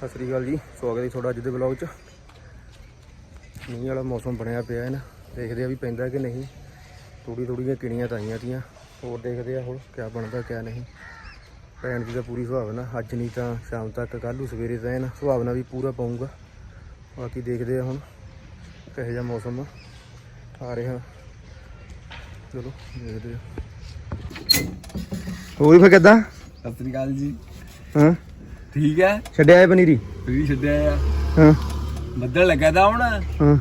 ਸਤਿ ਸ੍ਰੀ ਅਕਾਲ ਜੀ ਸਵਾਗਤ ਹੈ ਤੁਹਾਡਾ ਅੱਜ ਦੇ ਵਲੌਗ 'ਚ। ਮੀਂਹ ਵਾਲਾ ਮੌਸਮ ਬਣਿਆ ਪਿਆ ਹੈ ਨਾ ਦੇਖਦੇ ਆ ਵੀ ਪੈਂਦਾ ਕਿ ਨਹੀਂ। ਥੋੜੀ ਥੋੜੀਆਂ ਕਿਣੀਆਂ ਤਾਂ ਆਈਆਂ ਤੀਆਂ ਹੋਰ ਦੇਖਦੇ ਆ ਹੁਣ ਕਿਆ ਬਣਦਾ ਕਿਆ ਨਹੀਂ। ਪੈਣ ਦੀ ਤਾਂ ਪੂਰੀ ਸੁਭਾਵਨਾ ਅੱਜ ਨਹੀਂ ਤਾਂ ਸ਼ਾਮ ਤੱਕ ਕੱਲ੍ਹ ਨੂੰ ਸਵੇਰੇ ਤਾਂ ਐਨ ਸੁਭਾਵਨਾ ਵੀ ਪੂਰਾ ਪਾਊਗਾ। ਬਾਕੀ ਦੇਖਦੇ ਆ ਹੁਣ ਕਿਹੋ ਜਿਹਾ ਮੌਸਮ ਆ ਰਿਹਾ। ਚਲੋ ਦੇਖਦੇ ਆ ਹੋਰ ਫਿਰ ਕਿੱਦਾਂ? ਸਤਿ ਸ੍ਰੀ ਅਕਾਲ ਜੀ। ਹਾਂ? ਠੀਕ ਹੈ? ਛੱਡਿਆ ਹੈ ਪਨੀਰੀ? ਫਰੀ ਛੱਡਿਆ ਆ। ਹਾਂ। ਬੱਦਲ ਲੱਗਾ ਤਾਂ ਹੁਣ। ਹਾਂ।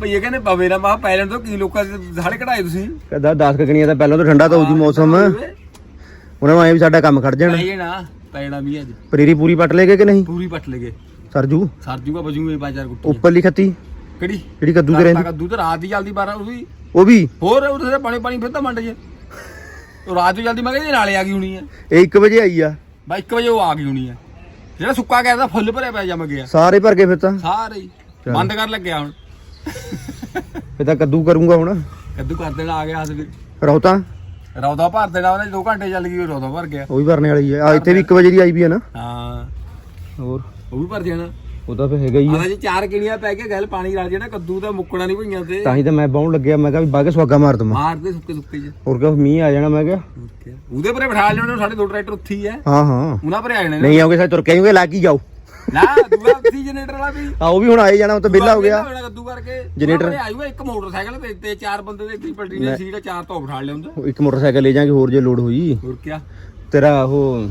ਭਈਏ ਕਹਿੰਦੇ ਪਵੇ ਨਾ ਮਾ ਪੈ ਲੈਣ ਤੋਂ ਕੀ ਲੋਕਾਂ ਦੇ ਸਾੜੇ ਕਢਾਏ ਤੁਸੀਂ? ਕਦਾ 10 ਕਣੀਆਂ ਤਾਂ ਪਹਿਲਾਂ ਤਾਂ ਠੰਡਾ ਤਾਂ ਹੋ ਜੀ ਮੌਸਮ। ਉਹਨਾਂ ਨੂੰ ਆਏ ਵੀ ਸਾਡਾ ਕੰਮ ਖੜ ਜਾਣਾ। ਨਾ ਪੈਣਾ ਵੀ ਅੱਜ। ਪਨੀਰੀ ਪੂਰੀ ਪੱਟ ਲੇਗੇ ਕਿ ਨਹੀਂ? ਪੂਰੀ ਪੱਟ ਲਗੇ ਸਰਜੂ ਸਰਜੂਗਾ ਬਜੂਗੇ ਪੰਜ ਚਾਰ ਗੁੱਟੀ। ਉੱਪਰਲੀ ਖੱਤੀ? ਕਿਹੜੀ? ਜਿਹੜੀ ਕੱਦੂ ਤੇ ਰਹਿੰਦੀ। ਕੱਦੂ ਤੇ ਰਾਤ ਦੀ ਜਲਦੀ 12 ਉਹ ਵੀ। ਉਹ ਵੀ? ਹੋਰ ਉਹਦੇ ਪਾਣੀ ਪਾਣੀ ਫਿਰ ਤਾਂ ਮੰਡ ਜੇ। ਉਹ ਰਾਤ ਦੀ ਜਲਦੀ ਮੈਂ ਕਹਿੰਦੀ ਨਾਲੇ ਆ ਗਈ ਹੋਣੀ ਹੈ ਇਹ 1 ਵਜੇ ਆਈ ਆ। ਬਾ 1 ਵਜੇ ਉਹ ਆ ਗਈ ਹੋਣੀ ਹੈ ਜਿਹੜਾ ਸੁੱਕਾ ਗਿਆ ਤਾਂ ਫੁੱਲ ਭਰਿਆ ਪਿਆ ਜਮ ਗਿਆ। ਸਾਰੇ ਭਰ ਗਏ ਫਿਰ ਤਾਂ। ਸਾਰੇ ਹੀ। ਚੱਲ। ਬੰਦ ਕਰ ਲੱਗਿਆ ਹੁਣ। ਫਿਰ ਤਾਂ ਕੱਦੂ ਕਰੂੰਗਾ ਹੁਣ। ਕੱਦੂ ਕਰ ਦੇਣਾ ਆ ਗਿਆ ਹੱਸ ਵੀ ਰੌਤਾ। ਰੌਦਾ ਭਰ ਦੇਣਾ ਉਹਨੇ 2 ਘੰਟੇ ਚੱਲ ਗਈ ਉਹ ਰੌਦਾ ਭਰ ਗਿਆ। ਉਹ ਵੀ ਭਰਨੇ ਵਾਲੀ ਆ। ਆ ਇੱਥੇ ਵੀ 1 ਵਜੇ ਦੀ ਆਈ ਵੀ ਆ ਨਾ। ਹਾਂ। ਹੋਰ। ਉਹ ਵੀ ਭਰ ਜਾਣਾ। ਉਹ ਤਾਂ ਫਿਰ ਹੈਗਾ ਹੀ ਆ। ਆਦਾ ਜੀ ਚਾਰ ਕਿਣੀਆਂ ਪੈ ਕੇ ਗੱਲ ਪਾਣੀ ਰਲ ਜਾਣਾ ਕੱਦੂ ਤਾਂ ਮੁੱਕਣਾ ਨਹੀਂ ਭਈਆਂ ਤੇ। ਤਾਂ ਹੀ ਤਾਂ ਮੈਂ ਬਾਉਣ ਲੱਗਿਆ ਮੈਂ ਕਿਹਾ ਵੀ ਬਾਗੇ ਸਵਾਗਾ ਮਾਰ ਦਵਾਂ। ਮਾਰਦੇ ਸੁੱਕੇ ਸੁੱਕੇ ਚ ਹੋਰ ਕਿਹਾ ਮੀਂਹ ਆ ਜਾਣਾ ਮੈਂ ਕਿਹਾ। ਉਹਦੇ ਪਰੇ ਬਿਠਾ ਲੈਣੇ ਸਾਡੇ ਦੋ ਟਰੈਕਟਰ ਉੱਥੇ ਐ ਹਾਂ ਹਾਂ। ਉਹਨਾਂ ਪਰੇ ਆ ਜਾਣੇ ਨੇ। ਨਹੀਂ ਆਉਂਗੇ ਸਾਰੇ ਤੁਰ ਕੇ ਆਉਂਗੇ ਲੱਗ ਹੀ ਜਾਓ। ਨਾ ਦੂਆ ਉੱਥੇ ਜਨਰੇਟਰ ਵਾਲਾ ਵੀ। ਆ ਉਹ ਵੀ ਹੁਣ ਆਏ ਜਾਣਾ ਉਹ ਤਾਂ ਵਿਹਲਾ ਹੋ ਗਿਆ। ਹੋਣਾ ਕੱਦੂ ਕਰਕੇ। Generator- ਉਹਨਾਂ ਆਯੂਗਾ ਇੱਕ ਮੋਟਰਸਾਈਕਲ ਤੇ ਤੇ ਚਾਰ ਬੰਦੇ ਦੇ ਇੱਕ ਹੀ ਪਲਟੀ ਨੇ ਸੀਗਾ ਚਾਰ ਤੋਂ ਬਿਠਾ ਲਿਆਉਂਦਾ ਉਹ ਇੱਕ ਮੋਟਰਸਾਈਕਲ ਲੈ ਜਾਾਂਗੇ ਹੋਰ ਜੇ ਲੋਡ ਹੋਈ। ਹੋਰ ਕੀ ਤੇਰਾ ਉਹ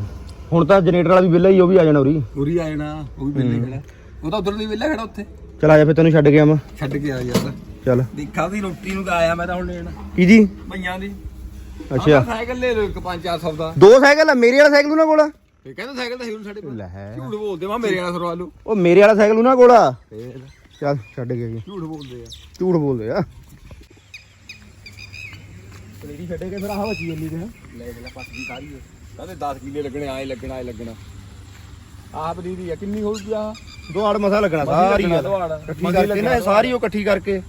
ਹੁਣ ਤਾਂ ਜਨਰੇਟਰ ਵਾਲਾ ਵੀ ਵਿਹਲਾ ਹੀ ਉਹ ਵੀ ਆ ਜਾਣਾ ਉਰੀ। ਉਰੀ ਆ ਜਾਣਾ ਉਹ ਵੀ ਬਿੱਲੇ ਖੜਾ। ਉਹ ਤਾਂ ਉਧਰ ਦੀ ਬਿੱਲੇ ਖੜਾ ਉੱਥੇ। ਚਲ ਆ ਜਾ ਫਿਰ ਤੈਨੂੰ ਛੱਡ ਗਿਆ ਮੈਂ ਛੱਡ ਕੇ ਆ ਯਾਰ। ਚੱਲ। ਦੇਖਾ ਦੀ ਰੋਟੀ ਨੂੰ ਤਾਂ ਆਇਆ ਮੈਂ ਤਾਂ ਹੁਣ ਲੈਣ। ਕਿਹਦੀ ਭਈਆਂ ਦੀ। ਅੱਛਾ। ਸਾਈਕਲ ਲੈ ਲਓ ਇੱਕ 5-400 ਦਾ। ਦੋ ਸਾਈਕਲ ਆ ਮੇਰੇ ਵਾਲਾ ਸਾਈਕਲ ਉਹਨਾਂ ਕੋਲ ਆ? ਇਹ ਕਹਿੰਦਾ ਸਾਈਕਲ ਤਾਂ ਹੀਰੋ ਸਾਡੇ ਕੋਲ। ਲੈ। ਹੈ ਝੂਠ ਬੋਲਦੇ ਵਾ ਮੇਰੇ ਵਾਲਾ ਸਰਵਾ ਲੂ ਉਹ ਮੇਰੇ ਵਾਲਾ ਸਾਈਕਲ ਉਹਨਾਂ ਕੋਲ ਆ? ਚੱਲ ਛੱਡ ਗਿਆ ਜੀ। ਝੂਠ ਬੋਲਦੇ ਆ। ਝੂਠ ਬੋਲਦੇ ਆ। ਪਲੇਟੀ ਛੱਡੇ ਕੇ ਫਿਰ ਆਹ ਬਚੀ ਜੰਨੀ ਤੇ। ਲੈ ਲੈ ਪੱਟ ਦੀ ਸਾਰੀ ਕਹਿੰਦੇ 10 ਕਿੱਲੇ ਲੱਗਣੇ ਆਏ ਲੱਗਣਾ ਆਏ ਲੱਗਣਾ। ਆਹ ਪਨੀਰੀ ਆ ਕਿੰਨੀ ਹੋਊਗੀ ਆ ਦੁਆੜ ਮਸਾ ਲੱਗਣਾ ਮਸਾਂ ਸਾਰੀ ਗੱਲ। ਦੁਆੜ। ਇਕੱਠੀ ਮਸਾਂ ਕਰਕੇ ਨਾ ਇਹ ਸਾਰੀ ਉਹ ਇਕੱਠੀ ਕਰਕੇ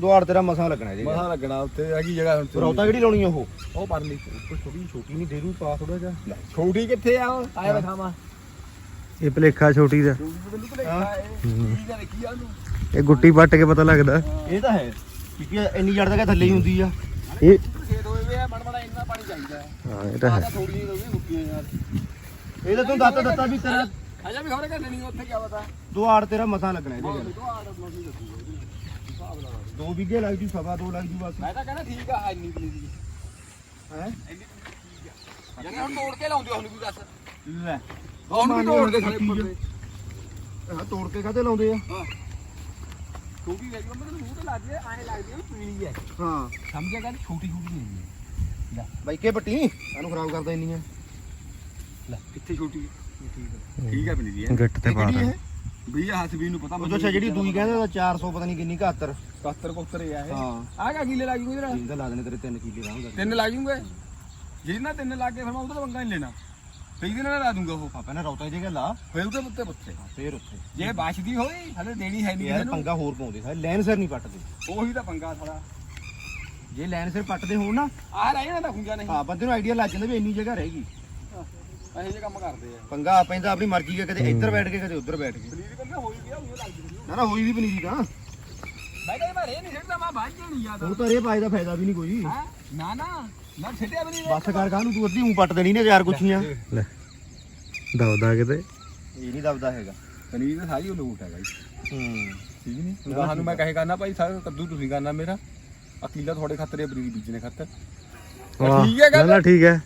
ਦੁਆੜ ਤੇਰਾ ਮਸਾ ਲੱਗਣਾ ਇਹਦੇ ਮਹਾ ਲੱਗਣਾ ਉੱਥੇ ਹੈਗੀ ਜਗ੍ਹਾ ਹੁਣ ਰੌਤਾ ਕਿਹੜੀ ਲਾਉਣੀ ਆ ਉਹ? ਉਹ ਪਰ ਲਈ ਛੋਟੀ ਛੋਟੀ ਨਹੀਂ ਦੇ ਦੂ ਪਾ ਥੋੜਾ ਜਿਹਾ। ਛੋਟੀ ਕਿੱਥੇ ਆ ਉਹ? ਆਇਆ ਬਖਾਵਾ ਇਹ ਭਲੇਖਾ ਛੋਟੀ ਦਾ। ਛੋਟੀ ਤੇ ਬਿਲਕੁਲ ਦੇਖਾ ਇਹ ਗੁੱਟੀ ਪੱਟ ਕੇ ਪਤਾ ਲੱਗਦਾ। ਇਹ ਤਾਂ ਹੈ। ਕਿਉਂਕਿ ਇੰਨੀ ਜੜ ਤੱਕ ਥੱਲੇ ਹੀ ਹੁੰਦੀ ਆ। ਇਹ ਖੇਤ ਹੋਏ ਵੇ ਆ ਬੜ ਬੜਾ ਇੰਨਾ ਪਾਣੀ ਚਾਹੀਦਾ। ਹੈ ਹਾਂ। ਇਹ ਤਾਂ ਹੈ ਇਹ ਤਾਂ ਤੂੰ ਦੱਤ ਦਿੱਤਾ ਵੀ ਤੇਰਾ ਅਜਾ ਵੀ ਖਬਰ ਕਰਨੀ ਉੱਥੇ ਕੀ ਪਤਾ? ਦੁਆੜ ਤੇਰਾ ਮਸਾ ਲੱਗਣਾ ਇਹਦੇ ਨਾਲ। ਦੋ ਵਿਗੇ ਲੱਗ ਜੂ ਸਵਾ ਦੋ ਲੱਗ ਜੂ ਬਸ। ਮੈਂ ਤਾਂ ਕਹਿੰਦਾ ਠੀਕ ਆ ਇੰਨੀ ਪਨੀਰੀ ਹੈ? ਇੰਨੀ ਠੀਕ ਆ। ਹੁਣ ਤੋੜ ਕੇ ਲਾਉਂਦੇ ਉਹਨੂੰ ਵੀ ਦੱਸ ਲੈ। ਉਹਨੂੰ ਵੀ ਤੋੜ ਕੇ ਸਾਰੇ ਤੋੜ ਕਾਤੇ ਲਾਉਂਦੇ ਆ? ਹਾਂ। ਛੋਟੀ ਹੈ ਜਿਵੇਂ ਮੂੰਹ ਤੇ ਲੱਗ ਜੇ ਐਂ ਲੱਗਦੀ ਵੀ ਪੀਲੀ ਹੈ। ਹਾਂ ਸਮਝਿਆ ਗੱਲ? ਛੋਟੀ ਛੋਟੀ ਨਹੀਂ ਲੈ। ਬਾਈ ਕੇ ਪੱਟੀ? ਇਹਨੂੰ ਖਰਾਬ ਕਰਦਾ ਇੰਨੀਆਂ। ਲੈ ਕਿੱਥੇ ਛੋਟੀ? ਹੈ ਠੀਕ ਹੈ ਠੀਕ ਹੈ ਪਨੀਰੀ ਹੈ ਗੱਟ ਤੇ ਇਹ ਕਿਹੜੀ ਹੈ? ਵੀ ਹੱਥ ਵੀ ਨੂੰ ਪਤਾ ਉਹ ਅੱਛਾ ਜਿਹੜੀ ਦੂਈ ਕਹਿੰਦੇ ਉਹਦਾ 400 ਪਤਾ ਨਹੀਂ ਕਿੰਨੀ 71 70 ਕੋਤਰੇ ਆ ਇਹ। ਹਾਂ। ਆ ਕਾ ਕਿੱਲੇ ਲੱਗ ਜੂਗੇ ਤੇਰਾ ਜਿੰਦਾ ਲਾ ਦੇਣੇ ਤੇਰੇ 3 ਕਿੱਲੇ ਰਾਉਂਗਾ ਤਿੰਨ ਲੱਗ ਜੂਗੇ ਜੇ ਨਾ ਤਿੰਨ ਲੱਗ ਗਏ ਫਿਰ ਮੈਂ ਉਹਦਾ ਪੰਗਾ ਨਹੀਂ ਲੈਣਾ। ਕਈ ਦਿਨ ਨਾਲ ਲਾ ਦੂੰਗਾ ਉਹ। ਪਾਪਾ ਨੇ ਰੌਤਾ ਜੇ ਲਾ। ਫਿਰ ਉਹਦੇ ਉੱਤੇ ਪੁੱਤੇ ਫੇਰ ਉੱਥੇ। ਜੇ ਬਾਸ਼ਦੀ ਹੋਈ ਹਲੇ ਦੇਣੀ ਹੈ ਨਹੀਂ ਯਾਰ ਇਹਨੂੰ ਪੰਗਾ ਹੋਰ ਪਾਉਂਦੇ ਸਾਰੇ ਲੈਨ ਸਿਰ ਨਹੀਂ ਪੱਟਦੇ। ਉਹੀ ਤਾਂ ਪੰਗਾ ਸਾਲਾ। ਜੇ ਲੈਨ ਸਿਰ ਪੱਟਦੇ ਹੋਣ ਨਾ ਆਹ ਰਹਿ ਜਾਣਾ ਤਾਂ ਖੁੰਜਾ ਨਹੀਂ। ਹਾਂ ਬੰਦੇ ਨੂੰ ਆਈਡੀਆ ਲੱਗ ਜਾਂਦਾ ਵੀ ਇੰਨੀ ਜਗ੍ਹਾ ਰਹੇਗੀ ਇਹੋ ਜਿਹੇ ਕੰਮ ਕਰਦੇ ਆ। ਪੰਗਾ ਪੈਂਦਾ ਆਪਣੀ ਮਰਜ਼ੀ ਦਾ ਕਦੇ ਇੱਧਰ ਬੈਠ ਕੇ ਕਦੇ ਉੱਧਰ ਬੈਠ ਕੇ। ਪਨੀਰ ਕਹਿੰਦਾ ਹੋਈ ਗਿਆ ਉਹ ਲੱਗ ਜੂ ਨਾ ਨਾ ਹੋਈ ਵੀ ਪਨੀਰੀ ਤਾਂ। ਮੈਂ ਕਹਿੰਦਾ ਮੈਂ ਰੇ ਨਹੀਂ ਛੱਡਦਾ ਮੈਂ ਬਾਝ ਨਹੀਂ ਯਾਦ ਉਹ ਤਾਂ ਇਹ ਪਾਏ ਦਾ ਫਾਇਦਾ ਵੀ ਨਹੀਂ ਕੋਈ। ਹਾਂ? ਨਾ ਨਾ ਮੈਂ ਛੱਡਿਆ ਵੀ ਨਹੀਂ ਬੱਸ ਕਰ ਕਾਹਨੂੰ ਤੂੰ ਅੱਧੀ ਉਂ ਪੱਟ ਦੇਣੀ ਨੇ ਯਾਰ ਕੁਛੀਆਂ ਲੈ। ਦਵਦਾ ਕਿਤੇ? ਇਹ ਨਹੀਂ ਦਵਦਾ ਹੈਗਾ। ਪਨੀਰ ਤਾਂ ਸਾਰੀ ਉਹ ਲੋਟ ਹੈ ਬਾਈ ਹੂੰ। ਠੀਕ ਨਹੀਂ? ਤੁਹਾਨੂੰ ਮੈਂ ਕਹੇ ਕਰਨਾ ਭਾਈ ਸਾਰਾ ਕੱਦੂ ਤੁਸੀਂ ਕਰਨਾ ਮੇਰਾ। ਅਕੀਲਾ ਤੁਹਾਡੇ ਖਾਤਰ ਹੈ ਪਨੀਰ ਬੀਜਣੇ ਖਾਤਰ। ਠੀਕ ਹੈ ਗੱਲ? ਨਾ ਠੀਕ ਹੈ।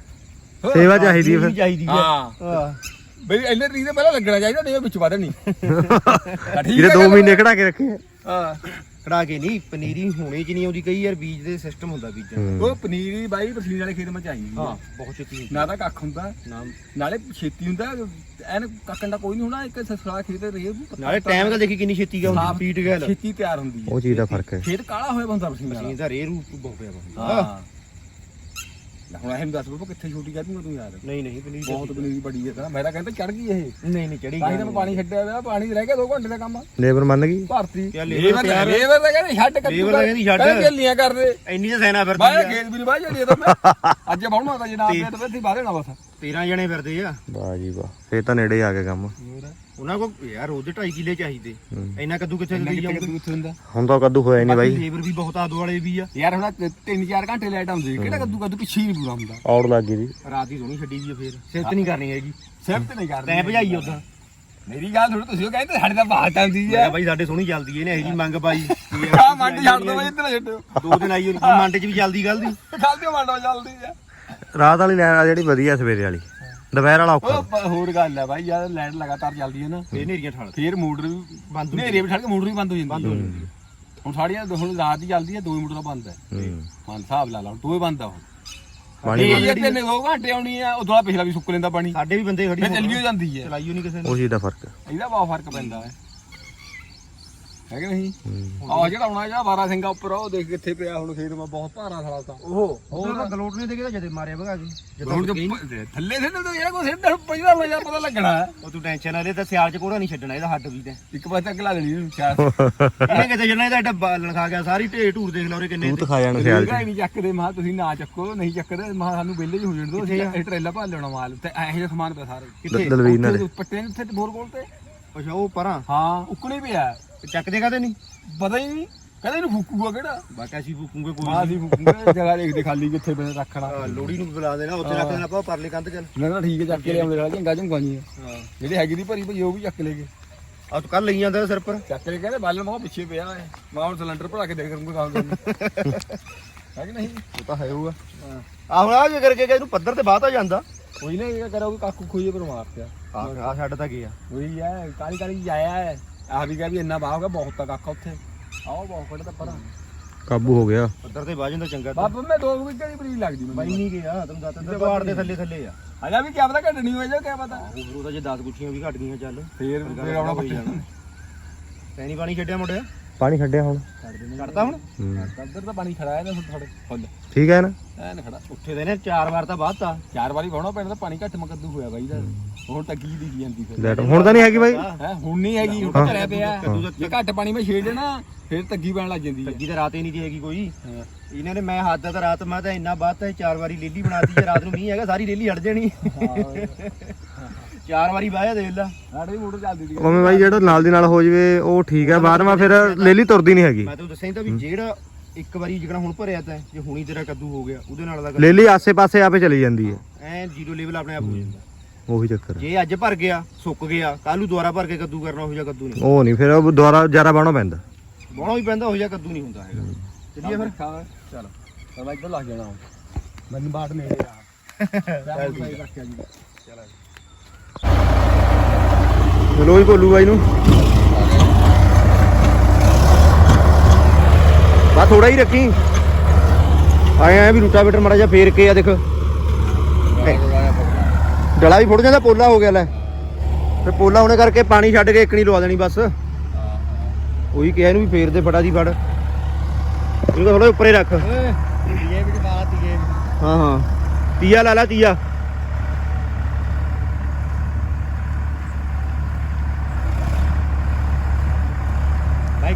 ਸੇਵਾ ਚਾਹੀਦੀ ਹੈ ਫਿਰ। ਚਾਹੀਦੀ ਹਾਂ। ਹਾਂ। ਬਈ ਇੰਨੇ ਤਰੀਕ ਤੋਂ ਪਹਿਲਾਂ ਲੱਗਣਾ ਚਾਹੀਦਾ ਤੇ ਵਿੱਚ ਵਧ ਨਹੀਂ। ਠੀਕ ਜਿਹੜੇ 2 ਮਹੀਨੇ ਕਢਾ ਕੇ ਰੱਖੇ ਹਾਂ। ਕਢਾ ਕੇ ਨਹੀਂ ਪਨੀਰੀ ਹੋਣੇ ਚ ਨਹੀਂ ਆਉਂਦੀ ਕਈ ਯਾਰ ਬੀਜ ਦੇ ਸਿਸਟਮ ਹੁੰਦਾ ਬੀਜਣ ਦਾ। ਉਹ ਪਨੀਰੀ ਬਾਈ ਪਸੀਨੇ ਵਾਲੇ ਖੇਤ ਮੈਂ ਚਾਹੀਦੀ ਹਾਂ ਬਹੁਤ ਛੇਤੀ ਹੁੰਦੀ। ਨਾ ਤਾਂ ਕੱਖ ਹੁੰਦਾ ਨਾ। ਨਾਲੇ ਛੇਤੀ ਹੁੰਦਾ ਐਨ ਕੱਕਣ ਦਾ ਕੋਈ ਨਹੀਂ ਹੋਣਾ ਇੱਕ ਸਸਰਾ ਖੇਤ ਰਹੇ ਨਾਲੇ ਟਾਈਮ ਦਾ ਦੇਖੀ ਕਿੰਨੀ ਛੇਤੀ ਗਿਆ ਹੁੰਦੀ ਸਪੀਡ ਗੱਲ। ਛੇਤੀ ਤਿਆਰ ਹੁੰਦੀ ਹੈ ਉਹ ਚੀਜ਼ ਦਾ ਫ਼ਰਕ ਹੈ। ਖੇਤ ਕਾਲਾ ਹੋਇਆ ਬੰਦਾ ਪਸੀਨੇ ਮਸ਼ੀਨ ਵਾਲਾ ਦਾ ਰੇ ਰੂਪ ਬਹੁਤ ਪਿਆ ਹਾਂ। ਲੈ ਹੁਣ ਇਹਨੂੰ ਦੱਸ ਬਾਬਾ ਕਿੱਥੇ ਛੋਟੀ ਕਹਿ ਦੂੰਗਾ ਤੂੰ ਯਾਰ। ਨਹੀਂ ਨਹੀਂ ਪਨੀਰ ਬਹੁਤ ਪਨੀਰੀ ਬੜੀ ਹੈ ਤਾਂ ਮੈਂ ਤਾਂ ਕਹਿੰਦਾ ਚੜ ਗਈ ਇਹ। ਨਹੀਂ ਨਹੀਂ ਚੜੀ ਤਾਂ ਤਾਂ ਮੈਂ ਪਾਣੀ ਛੱਡਿਆ ਹੋਇਆ ਪਾਣੀ ਰਹਿ ਗਿਆ 2 ਘੰਟੇ ਦਾ ਕੰਮ। ਲੇਬਰ ਮੰਨ ਗਈ? ਭਰਤੀ? ਲੇਬਰ ਤਾਂ ਕਹਿੰਦੇ ਛੱਡ ਕੱਦੂ labor ਤਾਂ ਕਹਿੰਦੀ ਛੱਡ। ਗੱਲੀਆਂ ਕਰਦੇ। ਇੰਨੀ ਤਾਂ ਸੈਨਾ ਬਾਹਰ ਖੇਤ ਵੀ ਨਹੀਂ ਬਾਹਰ ਜਾਂਦੀ ਤਾਂ ਮੈਂ। ਅੱਜ ਬਾਹਣਾ ਤਾਂ ਜਨਾਬ ਦੇ ਤੇ ਬਾਹਰ ਦੇਣਾ ਬਸ। 13 ਜਣੇ ਫਿਰਦੇ ਆ। ਵਾਹ ਜੀ ਵਾਹ ਫੇਰ ਤਾਂ ਨੇੜੇ ਆ ਗਿਆ ਕੰਮ। ਉਹਨਾਂ ਕੋ ਯਾਰ ਰੋਜ਼ ਦੇ 2.5 ਕਿੱਲੇ ਚਾਹੀਦੇ। ਹੂੰ। ਇੰਨਾ ਕੱਦੂ ਕਿੱਥੇ ਲਈ ਜਾਊਗਾ? ਹੁੰਦਾ? ਹੁਣ ਤਾਂ ਕੱਦੂ ਹੋਇਆ ਨਹੀਂ ਬਾਈ। ਲੇਬਰ ਵੀ ਬਹੁਤ ਆਦੋ ਵਾਲੇ ਵੀ ਆ। ਯਾਰ ਹੁਣ 3-4 ਘੰਟੇ ਲੈਟ ਆਉਂਦੀ ਕਿਹੜਾ ਕੱਦੂ ਕੱਦੂ ਪਿੱਛੇ ਹੀ ਪੂਰਾ ਹੁੰਦਾ। ਔੜ ਲੱਗ ਗਈ ਦੀ ਰਾਤ ਦੀ ਸੋਹਣੀ ਛੱਡੀ ਆ ਫੇਰ। ਸਿਫਤ ਨਹੀਂ ਕਰਨੀ ਹੈਗੀ। ਸਿਫਤ ਨਹੀਂ ਕਰਦੇ ਤੈਂ ਭਜਾਈ ਉਦਾਂ ਮੇਰੀ ਗੱਲ ਥੋੜੀ ਤੁਸੀਂ ਉਹ ਕਹਿੰਦੇ ਸਾਡੇ ਤਾਂ ਆਉਂਦੀ ਮੈਂ ਆ ਬਾਈ ਸਾਡੇ ਸੋਹਣੀ ਚੱਲਦੀ ਇਹਨੇ ਇਹੀ ਜੀ ਮੰਗ ਪਾਈ। ਆ ਮੰਡ ਛੱਡ ਦੋ ਬਈ ਇੱਧਰ ਛੱਡੋ। ਦੋ ਦਿਨ ਆਈ ਹੋਣੀ ਮੰਡ ਚ ਵੀ ਚੱਲਦੀ ਗੱਲ ਦੀ। ਖਾਲਦੀ ਮੰਡ ਚੱਲਦੀ ਆ। ਰਾਤ ਵਾਲੀ ਲੈਣ ਆ ਜਿਹੜੀ ਵਧੀਆ ਸਵੇਰੇ ਵਾਲੀ। ਦੁਪਹਿਰ ਵਾਲਾ ਔਖਾ। ਉਹ ਹੋਰ ਗੱਲ ਹੈ ਬਾਈ ਯਾਰ ਲਾਈਟ ਲਗਾਤਾਰ ਚੱਲਦੀ ਹੈ ਨਾ ਫੇਰ ਨੇਰੀਆਂ ਠਾਲ। ਫੇਰ ਮੋਟਰ ਵੀ ਬੰਦ ਹੋ ਨੇਰੇ ਵੀ ਠੜ ਕੇ ਮੋਟਰ ਵੀ ਬੰਦ ਹੋ ਜਾਂਦੀ। ਬੰਦ ਹੋ ਜਾਂਦੀ। ਹੁਣ ਸਾਡੀਆਂ ਹੁਣ ਰਾਤ ਹੀ ਚੱਲਦੀ ਹੈ ਦੋ ਹੀ ਮੋਟਰਾਂ ਬੰਦ ਹੈ। ਹੂੰ ਮਨ ਹਿਸਾਬ ਲਾ ਲਾ ਦੋ ਹੀ ਬੰਦ ਆ ਹੁਣ। ਪਾਣੀ ਇਹ ਜੇ ਤਿੰਨ ਦੋ ਘੰਟੇ ਆਉਣੀ ਆ ਉਹ ਥੋੜਾ ਪਿਛਲਾ ਵੀ ਸੁੱਕ ਲੈਂਦਾ ਪਾਣੀ। ਸਾਡੇ ਵੀ ਬੰਦੇ ਖੜੀ ਚੱਲੀ ਹੋ ਜਾਂਦੀ ਹੈ ਚਲਾਈਓ ਨਹੀਂ ਕਿਸੇ ਨੇ। ਉਹ ਦਾ ਫ਼ਰਕ। ਇਹਦਾ ਬਹੁਤ ਫ਼ਰਕ ਪੈਂਦਾ ਹੈ। ਹੈ ਕਿ ਨਹੀਂ? ਹੂੰ। ਆ ਜਿਹੜਾ ਆਉਣਾ ਜਿਹੜਾ 12 ਸਿੰਘਾ ਉੱਪਰ ਆ, ਉਹ ਦੇਖ ਕਿੱਥੇ ਪਿਆ ਹੁਣ ਖੇਤ ਮਾ ਬਹੁਤ ਭਾਰਾ ਸਾਲਾ ਤਾਂ। ਉਹ ਉਹ ਤਾਂ ਗਲੋਟ ਨਹੀਂ ਦੇਖਦਾ ਜਦੇ ਮਾਰਿਆ ਭਗਾ ਜੀ। ਹੁਣ ਜੋ ਪ- ਥੱਲੇ ਸੇ ਤਾਂ ਜਿਹੜਾ ਕੋਈ ਸਿੱਧਾ ਪਹਿਲਾਂ ਹੋ ਜਾ ਪਤਾ ਲੱਗਣਾ। ਹੈ। ਉਹ ਤੂੰ ਟੈਨਸ਼ਨ ਨਾ ਲੈ ਤਾਂ ਸਿਆਲ ਚ ਕੋੜਾ ਨਹੀਂ ਛੱਡਣਾ ਇਹਦਾ ਹੱਡ ਵੀ ਤੇ। ਇੱਕ ਵਾਰ ਤੱਕ ਲਾ ਲੈਣੀ ਸ਼ਾਇਦ ਇਹਨੇ ਕਿਤੇ ਜਣਾ ਇਹਦਾ ਡੱਬਾ ਲਣਖਾ ਗਿਆ ਸਾਰੀ ਢੇਰ ਢੂਰ ਦੇਖ ਲਓ ਉਹਦੇ ਕਿੰਨੇ ਤੂੰ ਖਾ ਜਾਣ ਸਿਆਲ ਰੇਲਗਾ ਚ ਨਹੀਂ ਚੱਕਦੇ ਮਾ ਤੁਸੀਂ ਨਾ ਚੱਕੋ ਨਹੀਂ ਚੱਕਦੇ ਮਾ ਸਾਨੂੰ ਵਿਹਲੇ ਚ ਹੋ ਜਾਣ ਦੋ ਅਸੀਂ ਇਹ ਟਰੇਲਾ ਭਰ ਲੈਣਾ ਮਾਲ ਤੇ ਇਹੋ ਜਿਹਾ ਸਮਾਨ ਪਿਆ ਸਾਰੇ। ਦਲਵੀਰ ਨਾਲ ਉੱਥੇ ਪੱਟੇ ਨੇ ਉੱਥੇ ਤੇ ਬੋਰ ਕੋਲ ਤੇ। ਅੱਛਾ ਉਹ ਪਰਾਂ ਹਾਂ ਉੱਕਣੇ ਪਿਆ। ਚੱਕਦੇ ਕਾਦੇ ਨਹੀਂ? ਪਤਾ ਹੀ ਨਹੀਂ। ਕਹਿੰਦੇ ਇਹਨੂੰ ਫੂਕੂਗਾ ਕਿਹੜਾ? ਬਾਕੀ ਅਸੀਂ ਫੂਕੂਗੇ ਕੋਈ ਮਾਂ ਅਸੀਂ ਫੂਕੂਗੇ ਜਗ੍ਹਾ ਦੇਖਦੇ ਖਾਲੀ ਕਿੱਥੇ ਬਣੇ ਰੱਖਣਾ। ਹਾਂ, ਲੋਹੜੀ ਨੂੰ ਬੁਲਾ ਦੇਣਾ ਉੱਥੇ ਰੱਖ ਦੇਣਾ ਆਪਾਂ ਪਰਲੇ ਕੰਧ ਚੱਲ। ਨਾ ਨਾ ਠੀਕ ਹੈ ਚੱਕ ਕੇ ਲਿਆਉਂਦੇ ਨਾਲ ਝੰਗਾ ਝੁੰਗਾ ਹਾਂ। ਜਿਹੜੇ ਹੈਗੀ ਦੀ ਭਰੀ ਭਈ ਉਹ ਵੀ ਚੱਕ ਲੈ ਗਏ ਆ ਤੂੰ ਕੱਲ ਲਈ ਜਾਂਦਾ ਸਿਰ ਪਰ। ਚੱਕ ਲੈ ਕਹਿੰਦੇ ਬਾਲਣ ਮਾ ਪਿੱਛੇ ਪਿਆ ਹੈ ਮੈਂ ਹੁਣ ਸਿਲੰਡਰ ਭਰਾ ਕੇ ਦੇ ਕਰੂੰਗਾ ਕੰਮ ਹੈ ਕਿ ਨਹੀਂ? ਉਹ ਤਾਂ ਹੈ ਹੋਊਗਾ ਆ। ਹੁਣ ਆ ਜੇ ਕਰਕੇ ਕਿ ਇਹਨੂੰ ਪੱਧਰ ਤੇ ਬਾਤ ਆ ਜਾਂਦਾ। ਕੋਈ ਨਾ ਇਹ ਕਰੋਗੇ ਕਾਕੂ ਖੋਈਏ ਪਰ ਮਾਰ ਪਿਆ। ਆ ਛੱਡ ਤਾਂ ਗਿਆ। ਉਹੀ ਹੈ ਕਾਲੀ ਕਾਲੀ ਆਇਆ ਹੈ। ਆ ਵੀ ਕਹ ਵੀ ਇੰਨਾ ਬਾਹ ਹੋ ਗਿਆ ਬਹੁਤ ਆ ਕਾਕਾ ਉੱਥੇ। ਆਓ ਬਹੁਤ ਖੜਾ ਤਾਂ ਪਰਾਂ। ਕਾਬੂ ਹੋ ਗਿਆ। ਪੱਧਰ ਤੇ ਬਾਹ ਜਾਂਦਾ ਚੰਗਾ ਤਾਂ। ਬਾਬਾ ਮੈਂ ਦੋ ਵਿਕਟ ਦੀ ਬਰੀ ਲੱਗਦੀ ਮੈਨੂੰ। ਬਾਈ ਨਹੀਂ ਗਿਆ ਤੈਨੂੰ ਦੱਸ ਦਿੰਦਾ ਬਾੜ ਦੇ ਥੱਲੇ ਥੱਲੇ ਆ। ਅਜਾ ਵੀ ਕਿਆ ਪਤਾ ਘਟਣੀ ਹੋ ਜਾ ਕਿਆ ਪਤਾ। ਉਹ ਉਹਦਾ ਜੇ 10 ਗੁੱਛੀਆਂ ਵੀ ਘਟ ਗਈਆਂ ਚੱਲ। ਫੇਰ ਫੇਰ ਆਉਣਾ ਜਾਣਾ। ਤੈਂ ਨਹੀਂ ਪਾਣੀ ਛੱਡਿਆ ਮੁੰਡਿਆ? ਪਾਣੀ ਛੱਡਿਆ ਹੁਣ। ਹੁਣ? ਹੂੰ। ਅੰਦਰ ਤਾਂ ਪਾਣੀ ਖੜਾ ਹੈ ਨਾ ਥੋੜੇ ਫੁੱਲ ਠੀਕ ਹੈ ਨਾ? ਐਨ ਖੜਾ। ਉੱਥੇ ਦੇ ਨੇ ਚਾਰ ਵਾਰ ਤਾਂ ਬਾਹਤਾ ਚਾਰ ਵਾਰੀ ਵਾਉਣਾ ਪੈਣਾ ਤਾਂ ਪਾਣੀ ਘੱਟ ਮਕਦੂ ਹੋਇਆ ਬਾਈ ਦਾ। ਹੁਣ ਟੱਗੀ ਦੀ ਜਾਂਦੀ ਫਿਰ। ਲੈਟ ਹੁਣ ਤਾਂ ਨਹੀਂ ਹੈਗੀ ਬਾਈ? ਹੈ ਹੁਣ ਨਹੀਂ ਹੈਗੀ ਹੁਣ ਘਰਿਆ ਪਿਆ। ਜੇ ਘੱਟ ਪਾਣੀ ਮੈਂ ਛੇੜ ਦੇਣਾ ਫਿਰ ਤੱਗੀ ਪੈਣ ਲੱਗ ਜਾਂਦੀ ਹੈ। ਅੱਗੀ ਤਾਂ ਰਾਤ ਹੀ ਨਹੀਂ ਦੀ ਹੈਗੀ ਕੋਈ। ਹਾਂ। ਇਹਨਾਂ ਨੇ ਮੈਂ ਹੱਦ ਤਾਂ ਰਾਤ ਮੈਂ ਤਾਂ ਇੰਨਾ ਬਾਤ ਚਾਰ ਵਾਰੀ ਲੇਲੀ ਬਣਾਤੀ ਜੇ ਰਾਤ ਨੂੰ ਮੀਂਹ ਹੈਗਾ ਸਾਰੀ ਲੇਲੀ ਹਟ ਜਾਣੀ। ਚਾਰ ਵਾਰੀ ਬਾਇਆ ਦੇਖ ਲਾ ਸਾਡੇ ਮੋਟਰ ਚੱਲਦੀ ਸੀ। ਉਵੇਂ ਬਾਈ ਜਿਹੜਾ ਨਾਲ ਦੀ ਨਾਲ ਹੋ ਜਵੇ ਉਹ ਠੀਕ ਹੈ ਬਾਅਦ ਫਿਰ ਲੇਲੀ ਤੁਰਦੀ ਨਹੀਂ ਹੈਗੀ। ਮੈਂ ਤੈਨੂੰ ਦੱਸਿਆ ਤਾਂ ਵੀ ਜਿਹੜਾ ਇੱਕ ਵਾਰੀ ਜਿਹੜਾ ਹੁਣ ਭਰਿਆ ਤਾਂ ਜੇ ਹੁਣੀ ਤੇਰਾ ਕੱਦੂ ਹੋ ਗਿਆ ਉਹਦੇ ਨਾਲ ਦਾ ਲੇਲੀ ਆਸੇ-ਪਾਸੇ ਆਪੇ ਚਲੀ ਜਾਂਦੀ ਹੈ। ਐ ਜ਼ੀਰੋ ਲੈਵਲ ਆਪਣੇ ਆਪ ਹੋ ਜਾਂਦਾ। ਉਹੀ ਚੱਕਰ ਹੈ ਜੇ ਅੱਜ ਭਰ ਗਿਆ ਸੁੱਕ ਗਿਆ ਕੱਲ ਨੂੰ ਦੁਬਾਰਾ ਭਰ ਕੇ ਕੱਦੂ ਕਰਨਾ ਉਹ ਜਿਹਾ ਕੱਦੂ ਨਹੀਂ। ਉਹ ਨਹੀਂ ਫਿਰ ਉਹ ਦੁਬਾਰਾ ਜਾਰਾ ਬਾਉਣਾ ਪੈਂਦਾ। ਬਾਉਣਾ ਵੀ ਪੈਂਦਾ ਉਹ ਜਿਹਾ ਕੱਦੂ ਨਹੀਂ ਹੁੰਦਾ ਹੈਗਾ। ਚੱਲੀਏ ਫਿਰ। ਚਲ ਮੈਂ ਇੱਧਰ ਲੱਗ ਜਾਣਾ ਮੈਨੂੰ ਬਾਟ ਨੇੜੇ ਆ। ਚੱਲ ਚਲੋ ਹੀ ਭੋਲੂ ਬਾਈ ਨੂੰ। ਬਾ ਥੋੜਾ ਹੀ ਰੱਖੀ। ਆਏ ਆ ਵੀ ਰੂਟਾਵੇਟਰ ਮਾੜਾ ਜਿਹਾ ਫੇਰ ਕੇ ਆ ਦੇਖ। ਡਲਾ ਵੀ ਫੁੱਟ ਜਾਂਦਾ ਪੋਲਾ ਹੋ ਗਿਆ ਲੈ। ਫਿਰ ਪੋਲਾ ਹੋਣੇ ਕਰਕੇ ਪਾਣੀ ਛੱਡ ਕੇ ਇੱਕਣੀ ਲਵਾ ਦੇਣੀ ਬਸ। ਉਹੀ ਕਿਹਾ ਇਹਨੂੰ ਵੀ ਫੇਰ ਦੇ ਫੜਾ ਦੀ ਫੜ। ਇਹਨੂੰ ਥੋੜਾ ਉੱਪਰੇ ਰੱਖ। ਹਾਂ ਹਾਂ। ਤੀਆ ਲਾ ਲਾ ਤੀਆ।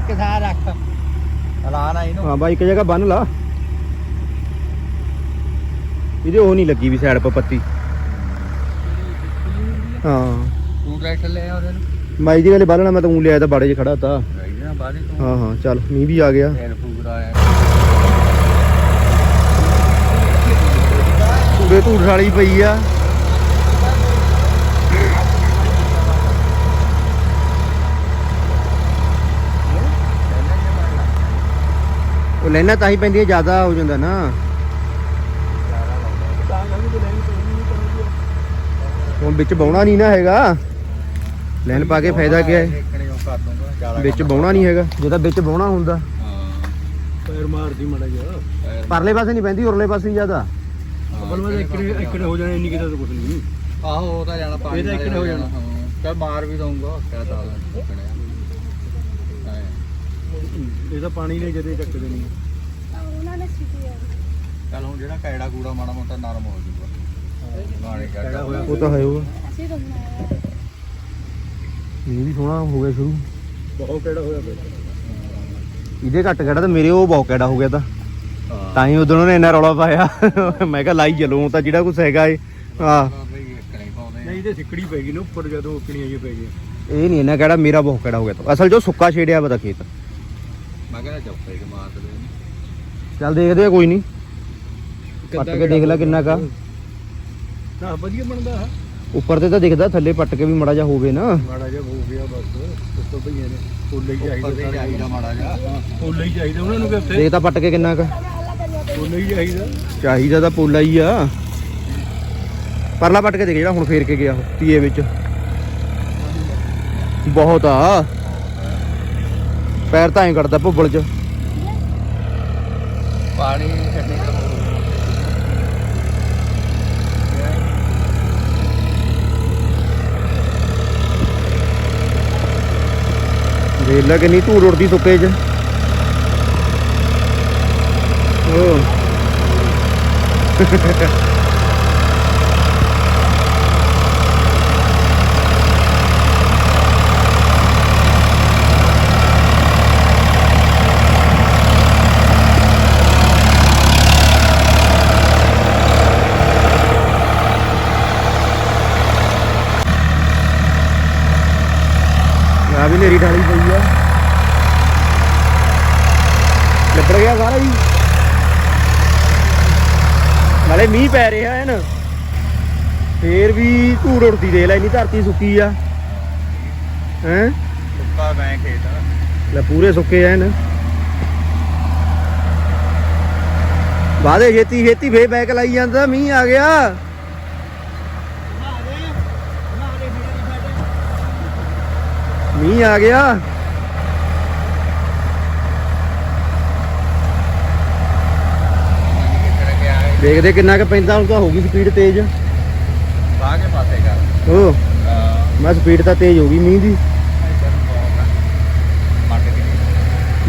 ਬਾਈਕ ਸਾਹ ਰੱਖ। ਹਲਾ ਨਾ ਇਹਨੂੰ। ਹਾਂ ਬਾਈ ਇੱਕ ਜਗ੍ਹਾ ਬੰਨ ਲਾ। ਇਹਦੇ ਉਹ ਨਹੀਂ ਲੱਗੀ ਵੀ ਸਾਈਡ 'ਤੇ ਪੱਤੀ। ਹਾਂ। ਤੂੰ ਟਰੈਕਟਰ ਲੈ ਆ ਉਹਦੇ ਨੂੰ ਮਾਈ ਜੀ ਗਲੇ ਬੰਨਣਾ ਮੈਂ ਤਾਂ ਊਂ ਲਿਆ ਤਾਂ ਬਾੜੇ 'ਚ ਖੜਾ ਤਾ। ਰਾਈਡ ਨਾ ਬਾਹਰ ਤੂੰ। ਹਾਂ ਹਾਂ ਚੱਲ ਮੀਂਹ ਵੀ ਆ ਗਿਆ। ਫੇਰ ਫੂਕਦਾ ਆ ਧੂੜੇ ਧੂੜ ਵਾਲੀ ਪਈ ਆ। ਉਹ ਲੈਣਾ ਤਾਂ ਹੀ ਪੈਂਦੀਆਂ ਜ਼ਿਆਦਾ ਹੋ ਜਾਂਦਾ ਨਾ। ਹੁਣ ਵਿੱਚ ਬਾਉਣਾ ਨਹੀਂ ਨਾ ਹੈਗਾ। ਲੈਣ ਪਾ ਕੇ ਫਾਇਦਾ ਕੀ ਹੈ? ਦੇਖਣੇ ਉਹ ਕਰ ਦੂੰਗਾ ਜ਼ਿਆਦਾ ਵਿੱਚ ਬਾਉਣਾ ਨਹੀਂ ਹੈਗਾ ਜੇ ਤਾਂ ਵਿੱਚ ਬਾਉਣਾ ਹੁੰਦਾ। ਹਾਂ ਪੈਰ ਮਾਰਦੀ ਮੜਾ ਜਾ ਪਰਲੇ ਪਾਸੇ ਨਹੀਂ ਪੈਂਦੀ ਉਰਲੇ ਪਾਸੇ ਹੀ ਜ਼ਿਆਦਾ। ਅਬਲ ਮੈਂ ਇਕੜੇ ਇਕੜੇ ਹੋ ਜਾਣੇ ਇੰਨੀ ਕਿਤੇ ਤਾਂ ਕੁਝ ਨਹੀਂ। ਆਹੋ ਉਹ ਤਾਂ ਜਾਣਾ ਪਾਣੀ ਇਹਦਾ ਇੱਕੜੇ ਹੋ ਜਾਣਾ ਚੱਲ ਮਾਰ ਵੀ ਦਊਂਗਾ ਕਹਿ ਤਾ ਇਹ ਤਾਂ ਪਾਣੀ ਨੇ ਜਦੇ ਚੱਕਦੇ ਨਹੀਂ ਉਹਨਾਂ ਨੇ ਸਿੱਟੀ ਆ। ਚੱਲ ਹੁਣ ਜਿਹੜਾ ਕੈੜਾ ਕੂੜਾ ਮਾੜਾ ਮੋਟਾ ਨਰਮ ਹੋ ਜਾਊਗਾ। ਨਾਲੇ ਕੱਢ ਉਹ ਤਾਂ ਹੈ ਉਹ। ਅਸੀਂ ਤਾਂ ਬਣਾਇਆ। ਇਹ ਵੀ ਸੋਹਣਾ ਹੋ ਗਿਆ ਸ਼ੁਰੂ। ਬਹੁਤ ਕਿਹੜਾ ਹੋਇਆ ਪਿਆ ਇਹਦੇ ਘੱਟ ਕਿਹੜਾ ਤਾਂ ਮੇਰੇ ਉਹ ਬਹੁਤ ਕਿਹੜਾ ਹੋ ਗਿਆ ਤਾਂ। ਤਾਂ ਹੀ ਉਦੋਂ ਉਹਨੇ ਇੰਨਾ ਰੌਲਾ ਪਾਇਆ। ਮੈਂ ਕਿਹਾ ਲਾਈ ਚਲੋ ਹੁਣ ਤਾਂ ਜਿਹੜਾ ਕੁਛ ਹੈਗਾ ਏ ਆ ਬਈ ਤੇ ਸਿੱਕੜੀ ਪੈ ਗਈ ਨਾ ਉੱਪਰ ਜਦੋਂ ਕਿਣੀਆਂ ਜੀ ਪੈ ਗਈਆਂ। ਇਹ ਨਹੀਂ ਇਹਨਾਂ ਕਿਹੜਾ ਮੇਰਾ ਬਹੁਤ ਕਿਹੜਾ ਹੋ ਗਿਆ ਤਾ। ਅਸਲ ਜੋ ਸੁੱਕਾ ਛੇੜਿਆ ਪਤਾ ਖੇਤ। ਮੈਂ ਕਹਿੰਦਾ ਚੌਕਾ ਇੱਕ ਮਾਰ ਦੇ ਚੱਲ ਦੇਖਦੇ ਆ ਕੋਈ ਨਹੀਂ ਪੱਟ ਕੇ ਦੇਖ ਲੈ ਕਿੰਨਾ ਕਾ ਨਾ ਵਧੀਆ ਬਣਦਾ ਹੈ। ਉੱਪਰ ਤੇ ਤਾਂ ਦਿਖਦਾ ਥੱਲੇ ਪੱਟ ਕੇ ਵੀ ਮੜਾ ਜਾ ਹੋਵੇ ਨਾ। ਮਾੜਾ ਜਿਹਾ ਹੋ ਗਿਆ ਬਸ ਉਸ ਤੋਂ ਭਈਏ ਨੇ। ਪੋਲੇ ਹੀ ਚਾਹੀਦਾ ਚਾਹੀਦਾ ਮਾੜਾ ਜਿਹਾ। ਪੋਲੇ ਹੀ ਚਾਹੀਦਾ ਉਹਨਾਂ ਨੂੰ ਕਿ ਉੱਥੇ। ਦੇਖ ਤਾਂ ਪੱਟ ਕੇ ਕਿੰਨਾ ਕਾ। ਪੋਲੇ ਹੀ ਚਾਹੀਦਾ। ਚਾਹੀਦਾ ਤਾਂ ਪੋਲਾ ਹੀ ਆ। ਪਰਲਾ ਪੱਟ ਕੇ ਦੇਖ ਜਿਹੜਾ ਹੁਣ ਫੇਰ ਕੇ ਗਿਆ ਉਹ ਤੀਏ ਵਿੱਚ। ਬਹੁਤ ਆ। ਪੈਰ ਤਾਂ ਐਂ ਕਰਦਾ ਭੁੱਬਲ ਚ। ਪਾਣੀ ਛੱਡਣੇ ਦੇਖ ਲੈ ਕਿੰਨੀ ਧੂੜ ਉੜਦੀ ਸੁੱਕੇ ਚ। ਓ ਵੀ ਨੇਰੀ ਢਾਲੀ ਪਈ ਆ। ਲੱਭੜ ਗਿਆ ਸਾਰਾ ਜੀ। ਨਾਲੇ ਮੀਂਹ ਪੈ ਰਿਹਾ ਹੈ ਨਾ ਫੇਰ ਵੀ ਧੂੜ ਉੜਦੀ ਦੇ ਲੈ ਇੰਨੀ ਧਰਤੀ ਸੁੱਕੀ ਆ। ਹੈ? ਸੁੱਕਾ ਮੈਂ ਖੇਤ ਲੈ ਪੂਰੇ ਸੁੱਕੇ ਐਨ। ਬਾਦੇ ਛੇਤੀ ਛੇਤੀ ਫੇਰ ਬੈਕ ਲਾਈ ਜਾਂਦਾ ਮੀਂਹ ਆ ਗਿਆ। ਮੀਂਹ ਆ ਗਿਆ। ਦੇਖਦੇ ਕਿੰਨਾ ਕੁ ਪੈਂਦਾ ਹੁਣ ਤਾਂ ਹੋ ਗਈ ਸਪੀਡ ਤੇਜ਼। ਬਾਹ ਕੇ ਪਾਸੇ ਕਰ ਓ ਮੈਂ ਸਪੀਡ ਤਾਂ ਤੇਜ਼ ਹੋ ਗਈ ਮੀਂਹ ਦੀ।